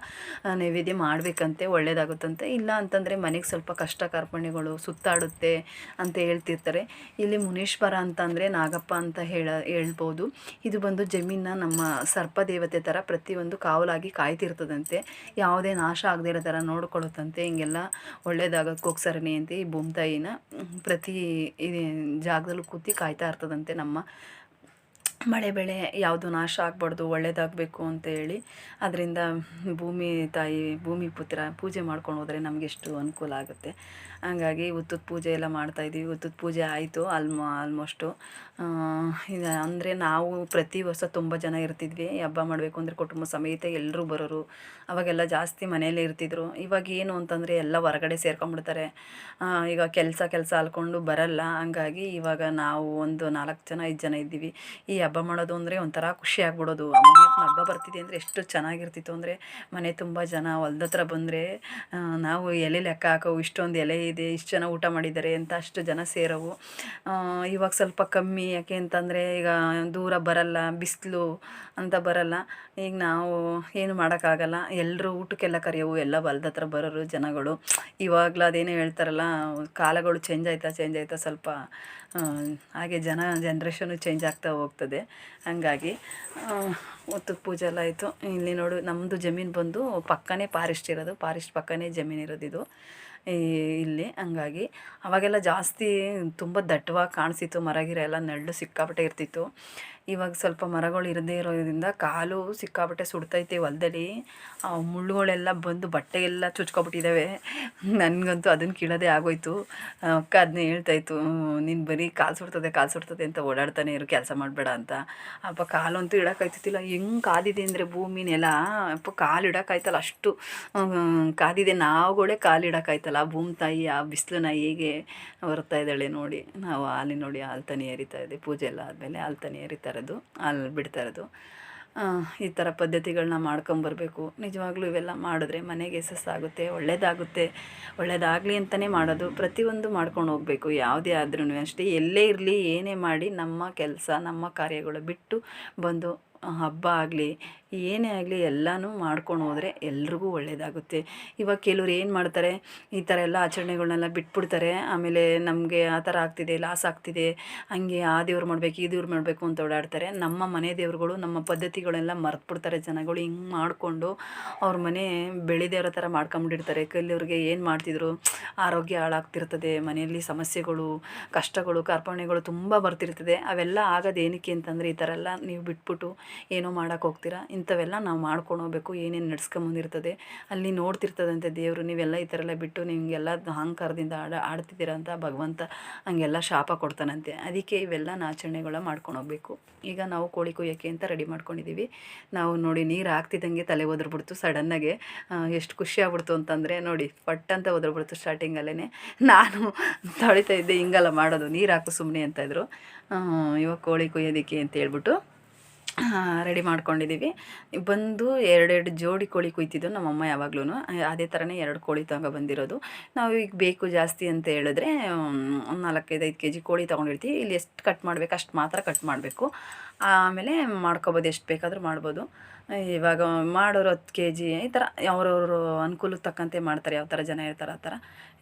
ನೈವೇದ್ಯ ನೈವೇದ್ಯ ಮಾಡಬೇಕಂತೆ ಒಳ್ಳೆಯದಾಗುತ್ತಂತೆ ಇಲ್ಲ ಅಂತಂದರೆ ಮನೆಗೆ ಸ್ವಲ್ಪ ಕಷ್ಟ ಕಾರ್ಪಣ್ಯಗಳು ಸುತ್ತಾಡುತ್ತೆ ಅಂತ ಹೇಳ್ತಿರ್ತಾರೆ. ಇಲ್ಲಿ ಮುನೀಶ್ವರ ಅಂತಂದರೆ ನಾಗಪ್ಪ ಅಂತ ಹೇಳ ಹೇಳ್ಬೋದು. ಇದು ಬಂದು ಜಮೀನ ನಮ್ಮ ಸರ್ಪ ದೇವತೆ ಥರ ಪ್ರತಿಯೊಂದು ಕಾವಲಾಗಿ ಕಾಯ್ತಿರ್ತದಂತೆ. ಯಾವುದೇ ನಾಶ ಆಗದೇ ಇರೋ ಥರ ನೋಡ್ಕೊಳ್ಳುತ್ತಂತೆ ಹಿಂಗೆಲ್ಲ ಒಳ್ಳೇದಾಗಕ್ಕೆ ಹೋಗ್ಸರಣೆ ಅಂತ ಈ ಭೂಮ್ತಾಯಿನ ಹ್ಮ್, ಪ್ರತಿ ಜಾಗದಲ್ಲೂ ಕೂತಿ ಕಾಯ್ತಾ ಇರ್ತದಂತೆ ನಮ್ಮ ಮಳೆ ಬೆಳೆ ಯಾವುದು ನಾಶ ಆಗಬಾರ್ದು ಒಳ್ಳೆಯದಾಗಬೇಕು ಅಂತ ಹೇಳಿ ಅದರಿಂದ ಭೂಮಿ ತಾಯಿ, ಭೂಮಿ ಪುತ್ರ ಪೂಜೆ ಮಾಡ್ಕೊಂಡು ಹೋದರೆ ನಮಗೆಷ್ಟು ಅನುಕೂಲ ಆಗುತ್ತೆ. ಹಂಗಾಗಿ ಉತ್ತದ ಪೂಜೆ ಎಲ್ಲ ಮಾಡ್ತಾಯಿದ್ದೀವಿ ಉತ್ತದ ಪೂಜೆ ಆಯಿತು ಆಲ್ಮೋ, ಆಲ್ಮೋಸ್ಟು. ಇದು ಅಂದರೆ ನಾವು ಪ್ರತಿ ವರ್ಷ ತುಂಬ ಜನ ಇರ್ತಿದ್ವಿ. ಹಬ್ಬ ಮಾಡಬೇಕು ಅಂದರೆ ಕುಟುಂಬ ಸಮೇತ ಎಲ್ಲರೂ ಬರೋರು. ಅವಾಗೆಲ್ಲ ಜಾಸ್ತಿ ಮನೆಯಲ್ಲೇ ಇರ್ತಿದ್ರು. ಇವಾಗ ಏನು ಅಂತಂದರೆ ಎಲ್ಲ ಹೊರಗಡೆ ಸೇರ್ಕೊಂಡ್ಬಿಡ್ತಾರೆ. ಈಗ ಕೆಲಸ ಕೆಲಸ ಅಲ್ಕೊಂಡು ಬರಲ್ಲ. ಹಂಗಾಗಿ ಇವಾಗ ನಾವು ಒಂದು ನಾಲ್ಕು ಜನ, ಐದು ಜನ ಇದ್ದೀವಿ. ಈ ಹಬ್ಬ ಮಾಡೋದು ಅಂದರೆ ಒಂಥರ ಖುಷಿ ಆಗ್ಬಿಡೋದು. ಹಬ್ಬ ಬರ್ತಿದೆ ಅಂದರೆ ಎಷ್ಟು ಚೆನ್ನಾಗಿರ್ತಿತ್ತು ಅಂದರೆ ಮನೆ ತುಂಬ ಜನ ಹೊಲ್ದ ಹತ್ರ ಬಂದರೆ ನಾವು ಎಲೆ ಲೆಕ್ಕ ಹಾಕೋ ಇಷ್ಟೊಂದು ಎಲೆ ಇದೆ, ಇಷ್ಟು ಜನ ಊಟ ಮಾಡಿದ್ದಾರೆ ಅಂತ ಅಷ್ಟು ಜನ ಸೇರವು. ಇವಾಗ ಸ್ವಲ್ಪ ಕಮ್ಮಿ, ಯಾಕೆ ಅಂತಂದರೆ ಈಗ ದೂರ ಬರಲ್ಲ, ಬಿಸಿಲು ಅಂತ ಬರಲ್ಲ. ಈಗ ನಾವು ಏನು ಮಾಡೋಕ್ಕಾಗಲ್ಲ. ಎಲ್ಲರೂ ಊಟಕ್ಕೆಲ್ಲ ಕರೆಯೋವು, ಎಲ್ಲ ಬಲ್ದ ಹತ್ರ ಬರೋರು ಜನಗಳು. ಇವಾಗಲೂ ಅದೇನೋ ಹೇಳ್ತಾರಲ್ಲ, ಕಾಲಗಳು ಚೇಂಜ್ ಆಯ್ತಾ ಚೇಂಜ್ ಆಯ್ತಾ ಸ್ವಲ್ಪ ಹಾಗೆ ಜನ ಜನ್ರೇಷನು ಚೇಂಜ್ ಆಗ್ತಾ ಹೋಗ್ತದೆ. ಹಂಗಾಗಿ ಒತ್ತು ಪೂಜೆ ಎಲ್ಲ ಆಯಿತು. ಇಲ್ಲಿ ನೋಡು ನಮ್ಮದು ಜಮೀನು ಬಂದು ಪಕ್ಕನೇ ಪಾರಿಸ್ಟ್ ಇರೋದು ಪಾರಿಸ್ಟ್ ಪಕ್ಕನೇ ಜಮೀನು ಇರೋದು ಇದು ಇಲ್ಲಿ ಹಂಗಾಗಿ ಅವಾಗೆಲ್ಲ ಜಾಸ್ತಿ ತುಂಬ ದಟ್ಟವಾಗಿ ಕಾಣಿಸಿತ್ತು ಮರ ಗಿರ ಎಲ್ಲ ನೆರಳು ಸಿಕ್ಕಾಪಟ್ಟೆ ಇರ್ತಿತ್ತು. ಇವಾಗ ಸ್ವಲ್ಪ ಮರಗಳು ಇರದೇ ಇರೋದ್ರಿಂದ ಕಾಲು ಸಿಕ್ಕಾಪಟ್ಟೆ ಸುಡ್ತೈತೆ ಹೊಲದಲ್ಲಿ. ಮುಳ್ಳುಗಳೆಲ್ಲ ಬಂದು ಬಟ್ಟೆ ಎಲ್ಲ ಚುಚ್ಕೊಬಿಟ್ಟಿದ್ದಾವೆ ನನಗಂತೂ ಅದನ್ನು ಕೀಳೋದೇ ಆಗೋಯ್ತು. ಅಕ್ಕ ಅದನ್ನೇ ಹೇಳ್ತಾಯಿತ್ತು, ನೀನು ಬರೀ ಕಾಲು ಸುಡ್ತದೆ ಕಾಲು ಸುಡ್ತದೆ ಅಂತ ಓಡಾಡ್ತಾನೆ ಇರು, ಕೆಲಸ ಮಾಡಬೇಡ ಅಂತ. ಅಪ್ಪ ಕಾಲಂತೂ ಇಡೋಕ್ಕಾಯ್ತಿಲ್ಲ ಹೆಂಗೆ ಕಾದಿದೆ ಅಂದರೆ ಭೂಮಿ ನೆಲ? ಅಪ್ಪ ಕಾಲು ಇಡೋಕ್ಕಾಯ್ತಲ್ಲ ಅಷ್ಟು. ಕಾದಿದೆ ನಾವುಗಳೇ ಕಾಲು ಇಡೋಕ್ಕಾಯ್ತಲ್ಲ. ಆ ಭೂಮಿ ತಾಯಿ, ಆ ಬಿಸಿಲನ್ನ ಹೇಗೆ ಬರ್ತಾ ಇದ್ದಾಳೆ ನೋಡಿ. ನಾವು ಹಾಲಿ ನೋಡಿ ಹಾಲು ತನಿ ಎರಿತಾ ಇದೆ. ಪೂಜೆ ಎಲ್ಲ ಆದಮೇಲೆ ಹಾಲು ತನಿ ಎರಿತಾ ಇರೋದು ಅಲ್ಲಿ ಬಿಡ್ತಾ ಇರೋದು ಈ ಥರ ಪದ್ಧತಿಗಳನ್ನ ಮಾಡ್ಕೊಂಬರ್ಬೇಕು ನಿಜವಾಗ್ಲೂ ಇವೆಲ್ಲ ಮಾಡಿದ್ರೆ ಮನೆಗೆ ಯಶಸ್ಸಾಗುತ್ತೆ, ಒಳ್ಳೇದಾಗುತ್ತೆ. ಒಳ್ಳೇದಾಗಲಿ ಅಂತಲೇ ಮಾಡೋದು. ಪ್ರತಿಯೊಂದು ಮಾಡ್ಕೊಂಡು ಹೋಗಬೇಕು, ಯಾವುದೇ ಆದ್ರೂ ಅಷ್ಟೇ, ಎಲ್ಲೇ ಇರಲಿ, ಏನೇ ಮಾಡಿ ನಮ್ಮ ಕೆಲಸ, ನಮ್ಮ ಕಾರ್ಯಗಳು ಬಿಟ್ಟು ಬಂದು ಹಬ್ಬ ಆಗಲಿ ಏನೇ ಆಗಲಿ ಎಲ್ಲನೂ ಮಾಡ್ಕೊಂಡು ಹೋದರೆ ಎಲ್ರಿಗೂ ಒಳ್ಳೆಯದಾಗುತ್ತೆ ಇವಾಗ ಕೆಲವ್ರು ಏನು ಮಾಡ್ತಾರೆ, ಈ ಥರ ಎಲ್ಲ ಆಚರಣೆಗಳನ್ನೆಲ್ಲ ಬಿಟ್ಬಿಡ್ತಾರೆ. ಆಮೇಲೆ ನಮಗೆ ಆ ಥರ ಆಗ್ತಿದೆ, ಲಾಸ್ ಆಗ್ತಿದೆ, ಹಂಗೆ ಆ ದೇವ್ರು ಮಾಡಬೇಕು, ಈ ದೇವ್ರು ಮಾಡಬೇಕು ಅಂತ ಓಡಾಡ್ತಾರೆ. ನಮ್ಮ ಮನೆ ದೇವ್ರುಗಳು, ನಮ್ಮ ಪದ್ಧತಿಗಳೆಲ್ಲ ಮರ್ತ್ಬಿಡ್ತಾರೆ ಜನಗಳು. ಹಿಂಗೆ ಮಾಡಿಕೊಂಡು ಅವ್ರ ಮನೆ ಬೆಳೆದೇವ್ರ ಥರ ಮಾಡ್ಕೊಂಬಿಟ್ಟಿರ್ತಾರೆ. ಕೆಲವ್ರಿಗೆ ಏನು ಮಾಡ್ತಿದ್ರು, ಆರೋಗ್ಯ ಹಾಳಾಗ್ತಿರ್ತದೆ, ಮನೆಯಲ್ಲಿ ಸಮಸ್ಯೆಗಳು, ಕಷ್ಟಗಳು, ಕಾರ್ಪಣ್ಯಗಳು ತುಂಬ ಬರ್ತಿರ್ತದೆ. ಅವೆಲ್ಲ ಆಗೋದು ಏನಕ್ಕೆ ಅಂತಂದರೆ ಈ ಥರ ಎಲ್ಲ ನೀವು ಬಿಟ್ಬಿಟ್ಟು ಏನೋ ಮಾಡೋಕ್ಕೆ ಹೋಗ್ತೀರಾ? ಇಂಥವೆಲ್ಲ ನಾವು ಮಾಡ್ಕೊಂಡು ಹೋಗ್ಬೇಕು, ಏನೇನು ನಡ್ಸ್ಕೊಂಬಂದಿರ್ತದೆ, ಅಲ್ಲಿ ನೋಡ್ತಿರ್ತದಂತೆ ದೇವರು, ನೀವೆಲ್ಲ ಈ ಥರ ಎಲ್ಲ ಬಿಟ್ಟು ನಿಮಗೆಲ್ಲ ಅಹಂಕಾರದಿಂದ ಆಡ, ಆಡ್ತಿದ್ದೀರಾ ಅಂತ ಭಗವಂತ ಹಂಗೆಲ್ಲ ಶಾಪ ಕೊಡ್ತಾನಂತೆ. ಅದಕ್ಕೆ ಇವೆಲ್ಲ ಆಚರಣೆಗಳ ಮಾಡ್ಕೊಂಡು ಹೋಗ್ಬೇಕು. ಈಗ ನಾವು ಕೋಳಿ ಕೊಯ್ಯೋಕ್ಕೆ ಅಂತ ರೆಡಿ ಮಾಡ್ಕೊಂಡಿದ್ದೀವಿ. ನಾವು ನೋಡಿ ನೀರು ಹಾಕ್ತಿದ್ದಂಗೆ ತಲೆ ಒದ್ರಬಿಡ್ತು ಸಡನ್ನಾಗೆ ಎಷ್ಟು ಖುಷಿ ಆಗ್ಬಿಡ್ತು ಅಂತಂದರೆ ನೋಡಿ ಪಟ್ ಅಂತ ಒದ್ರಬಿಡ್ತು ಸ್ಟಾರ್ಟಿಂಗಲ್ಲೇ ನಾನು ತೊಳಿತಾ ಇದ್ದೆ ಹಿಂಗಲ್ಲ ಮಾಡೋದು, ನೀರು ಹಾಕು ಸುಮ್ಮನೆ ಅಂತ ಇದ್ರು. ಇವಾಗ ಕೋಳಿ ಕೊಯ್ಯೋದಕ್ಕೆ ಅಂತ ಹೇಳ್ಬಿಟ್ಟು ರೆಡಿ ಮಾಡ್ಕೊಂಡಿದ್ದೀವಿ. ಬಂದು ಎರಡೆರಡು ಜೋಡಿ ಕೋಳಿ ಕುಯ್ತಿದ್ದು ನಮ್ಮಮ್ಮ ಯಾವಾಗ್ಲೂ ಅದೇ ಥರನೇ ಎರಡು ಕೋಳಿ ತಗೊಂಡು ಬಂದಿರೋದು. ನಾವು ಈಗ ಬೇಕು ಜಾಸ್ತಿ ಅಂತ ಹೇಳಿದ್ರೆ ಒಂದು ನಾಲ್ಕೈದು ಐದು ಕೆ ಜಿ ಕೋಳಿ ತೊಗೊಂಡಿರ್ತೀವಿ. ಇಲ್ಲಿ ಎಷ್ಟು ಕಟ್ ಮಾಡಬೇಕು ಅಷ್ಟು ಮಾತ್ರ ಕಟ್ ಮಾಡಬೇಕು. ಆಮೇಲೆ ಮಾಡ್ಕೊಬೋದು, ಎಷ್ಟು ಬೇಕಾದರೂ ಮಾಡ್ಬೋದು. ಇವಾಗ ಮಾಡೋರು ಹತ್ತು ಕೆ ಜಿ ಈ ಥರ ಅವ್ರವ್ರ ಅನುಕೂಲಕ್ಕೆ ತಕ್ಕಂತೆ ಮಾಡ್ತಾರೆ, ಯಾವ ಥರ ಜನ ಇರ್ತಾರೆ ಆ ಥರ.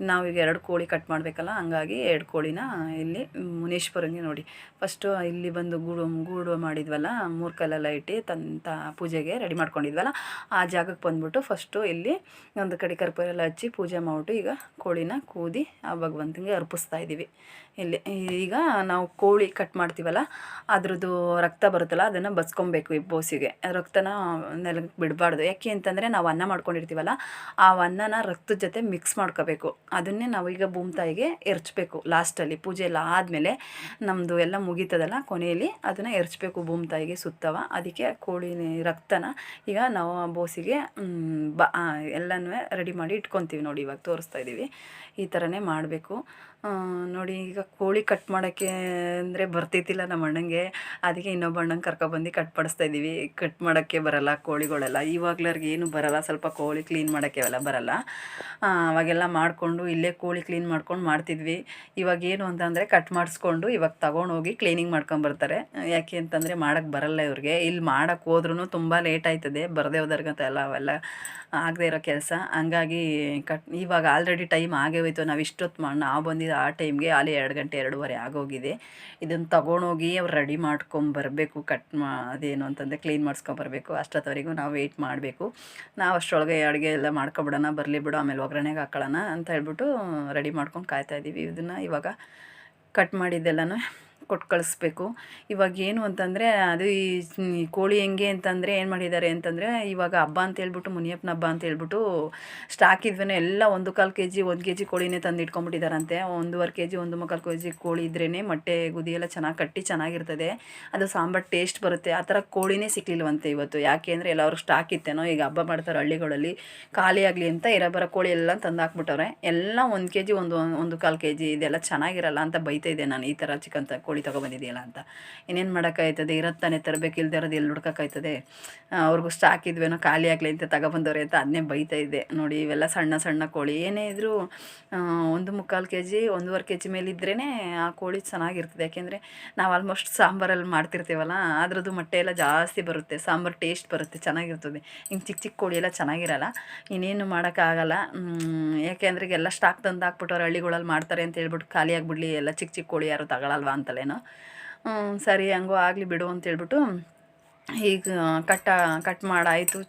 ನಾವೀಗ ಎರಡು ಕೋಳಿ ಕಟ್ ಮಾಡಬೇಕಲ್ಲ, ಹಂಗಾಗಿ ಎರಡು ಕೋಳಿನ ಇಲ್ಲಿ ಮುನೇಶ್ವರಂಗೆ ನೋಡಿ. ಫಸ್ಟು ಇಲ್ಲಿ ಬಂದು ಗೂಡು ಗೂಡು ಮಾಡಿದ್ವಲ್ಲ, ಮೂರು ಕಲ್ಲೆಲ್ಲ ಇಟ್ಟು ತಂತ ಪೂಜೆಗೆ ರೆಡಿ ಮಾಡ್ಕೊಂಡಿದ್ವಲ್ಲ, ಆ ಜಾಗಕ್ಕೆ ಬಂದ್ಬಿಟ್ಟು ಫಸ್ಟು ಇಲ್ಲಿ ಒಂದು ಕಡೆ ಕರ್ಪೂರ ಎಲ್ಲ ಹಚ್ಚಿ ಪೂಜೆ ಮಾಡಿಬಿಟ್ಟು ಈಗ ಕೋಳಿನ ಕೂದಿ ಆ ಭಗವಂತನಿಗೆ ಅರ್ಪಿಸ್ತಾ ಇದ್ದೀವಿ ಇಲ್ಲಿ, ಈಗ ನಾವು ಕೋಳಿ ಕಟ್ ಮಾಡ್ತೀವಲ್ಲ, ಅದ್ರದ್ದು ರಕ್ತ ಬರುತ್ತಲ್ಲ, ಅದನ್ನು ಬಸ್ಕೊಬೇಕು ಈ ಬೋಸಿಗೆ. ರಕ್ತನ ನೆಲಕ್ಕೆ ಬಿಡಬಾರ್ದು. ಯಾಕೆ ಅಂತಂದರೆ ನಾವು ಅನ್ನ ಮಾಡ್ಕೊಂಡಿರ್ತೀವಲ್ಲ, ಆ ಅನ್ನನ ರಕ್ತದ ಜೊತೆ ಮಿಕ್ಸ್ ಮಾಡ್ಕೋಬೇಕು. ಅದನ್ನೇ ನಾವು ಈಗ ಭೂಮಿ ತಾಯಿಗೆ ಎರಚಬೇಕು ಲಾಸ್ಟಲ್ಲಿ. ಪೂಜೆ ಎಲ್ಲ ಆದಮೇಲೆ ನಮ್ಮದು ಎಲ್ಲ ಮುಗೀತದಲ್ಲ ಕೊನೆಯಲ್ಲಿ, ಅದನ್ನು ಎರಚಬೇಕು ಭೂಮಿ ತಾಯಿಗೆ ಸುತ್ತವ. ಅದಕ್ಕೆ ಕೋಳಿ ರಕ್ತನ ಈಗ ನಾವು ಬೋಸಿಗೆ ಬ ಎಲ್ಲನೂ ರೆಡಿ ಮಾಡಿ ಇಟ್ಕೊತೀವಿ ನೋಡಿ ಇವಾಗ ತೋರಿಸ್ತಾ ಇದ್ದೀವಿ ಈ ಥರನೇ ಮಾಡಬೇಕು. ನೋಡಿ, ಈಗ ಕೋಳಿ ಕಟ್ ಮಾಡೋಕ್ಕೆ ಅಂದರೆ ಬರ್ತಿದ್ದಿಲ್ಲ ನಮ್ಮ ಅಣ್ಣಂಗೆ. ಅದಕ್ಕೆ ಇನ್ನೊಬ್ಬ ಅಣ್ಣಂಗೆ ಕರ್ಕೊಬಂದು ಕಟ್ ಮಾಡಿಸ್ತಾ ಇದ್ದೀವಿ. ಕಟ್ ಮಾಡೋಕ್ಕೆ ಬರಲ್ಲ ಕೋಳಿಗಳೆಲ್ಲ. ಇವಾಗ್ಲವ್ರಿಗೆ ಏನು ಬರಲ್ಲ. ಸ್ವಲ್ಪ ಕೋಳಿ ಕ್ಲೀನ್ ಮಾಡೋಕ್ಕೆ ಅವೆಲ್ಲ ಬರಲ್ಲ. ಅವಾಗೆಲ್ಲ ಮಾಡಿಕೊಂಡು ಇಲ್ಲೇ ಕೋಳಿ ಕ್ಲೀನ್ ಮಾಡ್ಕೊಂಡು ಮಾಡ್ತಿದ್ವಿ. ಇವಾಗ ಏನು ಅಂತಂದರೆ ಕಟ್ ಮಾಡಿಸ್ಕೊಂಡು ಇವಾಗ ತಗೊಂಡೋಗಿ ಕ್ಲೀನಿಂಗ್ ಮಾಡ್ಕೊಂಬರ್ತಾರೆ ಯಾಕೆ ಅಂತಂದರೆ ಮಾಡೋಕ್ಕೆ ಬರಲ್ಲ ಇವ್ರಿಗೆ. ಇಲ್ಲಿ ಮಾಡೋಕ್ಕೆ ಹೋದ್ರೂ ತುಂಬ ಲೇಟ್ ಆಯ್ತದೆ. ಬರದೇ ಹೋದರ್ಗಂತ ಎಲ್ಲ ಅವೆಲ್ಲ ಆಗದೆ ಇರೋ ಕೆಲಸ. ಹಂಗಾಗಿ ಕಟ್ ಇವಾಗ ಆಲ್ರೆಡಿ ಟೈಮ್ ಆಗೇ ಹೋಯ್ತು. ನಾವು ಇಷ್ಟೊತ್ತು ಮಾಡಿ ನಾವು ಬಂದಿದ್ದು ಆ ಟೈಮ್ಗೆ ಅಲ್ಲಿ ಎರಡು ಗಂಟೆ ಎರಡೂವರೆ ಆಗೋಗಿದೆ. ಇದನ್ನು ತಗೊಂಡೋಗಿ ಅವ್ರು ರೆಡಿ ಮಾಡ್ಕೊಂಬರ್ಬೇಕು ಕಟ್ ಮಾ, ಅದೇನು ಅಂತಂದರೆ ಕ್ಲೀನ್ ಮಾಡಿಸ್ಕೊಂಬರ್ಬೇಕು ಅಷ್ಟೊತ್ತವರೆಗೂ ನಾವು ವೆಯ್ಟ್ ಮಾಡಬೇಕು. ನಾವು ಅಷ್ಟರೊಳಗೆ ಅಡುಗೆ ಎಲ್ಲ ಮಾಡ್ಕೊಬಿಡೋಣ, ಬರಲಿ ಬಿಡು, ಆಮೇಲೆ ಒಗ್ಗರಣೆಗೆ ಹಾಕೊಳ್ಳೋಣ ಅಂತ ಹೇಳ್ಬಿಟ್ಟು ರೆಡಿ ಮಾಡ್ಕೊಂಡು ಕಾಯ್ತಾ ಇದ್ದೀವಿ ಇದನ್ನು ಇವಾಗ ಕಟ್ ಮಾಡಿದ್ದೆಲ್ಲನೂ ಕೊಟ್ಟು ಕಳಿಸ್ಬೇಕು. ಇವಾಗ ಏನು ಅಂತಂದರೆ, ಅದು ಈ ಕೋಳಿ ಹೆಂಗೆ ಅಂತಂದರೆ ಏನು ಮಾಡಿದ್ದಾರೆ ಅಂತಂದರೆ, ಇವಾಗ ಹಬ್ಬ ಅಂತ ಹೇಳ್ಬಿಟ್ಟು, ಮುನಿಯಪ್ಪನ ಹಬ್ಬ ಅಂತ ಹೇಳ್ಬಿಟ್ಟು ಸ್ಟಾಕ್ ಇದ್ವೇ ಎಲ್ಲ ಒಂದು ಕಾಲು ಕೆ ಜಿ ಒಂದು ಕೆ ಜಿ ಕೋಳಿನೇ ತಂದು ಇಟ್ಕೊಂಡ್ಬಿಟ್ಟಿದ್ದಾರಂತೆ ಒಂದೂವರೆ ಕೆ ಜಿ ಒಂದು ಮುಕ್ಕಾಲು ಕೆ ಜಿ ಕೋಳಿ ಇದ್ರೇ ಮೊಟ್ಟೆ, ಗುದಿ ಎಲ್ಲ ಚೆನ್ನಾಗಿ ಕಟ್ಟಿ ಚೆನ್ನಾಗಿರ್ತದೆ. ಅದು ಸಾಂಬಾರು ಟೇಸ್ಟ್ ಬರುತ್ತೆ. ಆ ಥರ ಕೋಳಿನೇ ಸಿಕ್ಲಿಲ್ವಂತೆ ಇವತ್ತು. ಯಾಕೆ ಅಂದರೆ ಎಲ್ಲರೂ ಸ್ಟಾಕ್ ಇತ್ತೇನೋ, ಈಗ ಹಬ್ಬ ಮಾಡ್ತಾರೆ ಹಳ್ಳಿಗಳಲ್ಲಿ. ಖಾಲಿ ಆಗಲಿ ಅಂತ ಇರಬರ, ಕೋಳಿ ಎಲ್ಲ ತಂದು ಹಾಕ್ಬಿಟ್ಟವ್ರೆ. ಎಲ್ಲ ಒಂದು ಕೆ ಜಿ ಒಂದು ಒಂದು ಕಾಲು ಕೆ ಜಿ ಇದೆಲ್ಲ ಚೆನ್ನಾಗಿರಲ್ಲ ಅಂತ ಬೈತಾ ಇದ್ದೆ ನಾನು ಈ ಥರ ಚಿಕನ್ ತ ಕೋಳಿ ತೊಗೊಬಂದಿದೆಯಲ್ಲ ಅಂತ. ಇನ್ನೇನು ಮಾಡೋಕ್ಕಾಯ್ತದೆ? ಇರತ್ತಾನೆ, ತರಬೇಕು, ಇಲ್ದೇ ಇರೋದು ಎಲ್ಲಿ ಹುಡ್ಕೋಕ್ಕಾಯ್ತದೆ? ಅವ್ರಿಗೂ ಸ್ಟಾಕ್ ಇದ್ವೇನೋ ಖಾಲಿ ಆಗಲಿ ಅಂತ ತಗೊಬಂದವ್ರೆ ಅಂತ ಅದನ್ನೇ ಬೈತಾ ಇದ್ದೆ. ನೋಡಿ, ಇವೆಲ್ಲ ಸಣ್ಣ ಸಣ್ಣ ಕೋಳಿ. ಏನೇ ಇದ್ದರೂ ಒಂದು ಮುಕ್ಕಾಲು ಕೆ ಜಿ ಒಂದೂವರೆ ಕೆ ಜಿ ಮೇಲಿದ್ರೇ ಆ ಕೋಳಿ ಚೆನ್ನಾಗಿರ್ತದೆ. ಯಾಕೆಂದರೆ ನಾವು ಆಲ್ಮೋಸ್ಟ್ ಸಾಂಬಾರಲ್ಲಿ ಮಾಡ್ತಿರ್ತೀವಲ್ಲ, ಅದರದ್ದು ಮೊಟ್ಟೆ ಎಲ್ಲ ಜಾಸ್ತಿ ಬರುತ್ತೆ. ಸಾಂಬಾರು ಟೇಸ್ಟ್ ಬರುತ್ತೆ, ಚೆನ್ನಾಗಿರ್ತದೆ. ಹಿಂಗೆ ಚಿಕ್ಕ ಚಿಕ್ಕ ಕೋಳಿ ಎಲ್ಲ ಚೆನ್ನಾಗಿರಲ್ಲ. ಇನ್ನೇನು ಮಾಡೋಕ್ಕಾಗಲ್ಲ. ಯಾಕೆಂದ್ರೆ ಎಲ್ಲ ಸ್ಟಾಕ್ ತಂದು ಹಾಕ್ಬಿಟ್ಟವ್ರು ಹಳ್ಳಿಗಳಲ್ಲಿ ಮಾಡ್ತಾರೆ ಅಂತ ಹೇಳ್ಬಿಟ್ಟು ಖಾಲಿ ಆಗಿಬಿಡ್ಲಿ, ಎಲ್ಲ ಚಿಕ್ಕ ಚಿಕ್ಕ ಕೋಳಿ ಯಾರು ತಗೊಳಲ್ವಾ ಅಂತಲೇನೋ ಹ್ಮ್, ಸರಿ ಹಂಗೋ ಆಗಲಿ ಬಿಡು ಅಂತ ಹೇಳ್ಬಿಟ್ಟು ಈಗ ಕಟ್ಟ ಕಟ್ ಮಾಡಾಯಿತು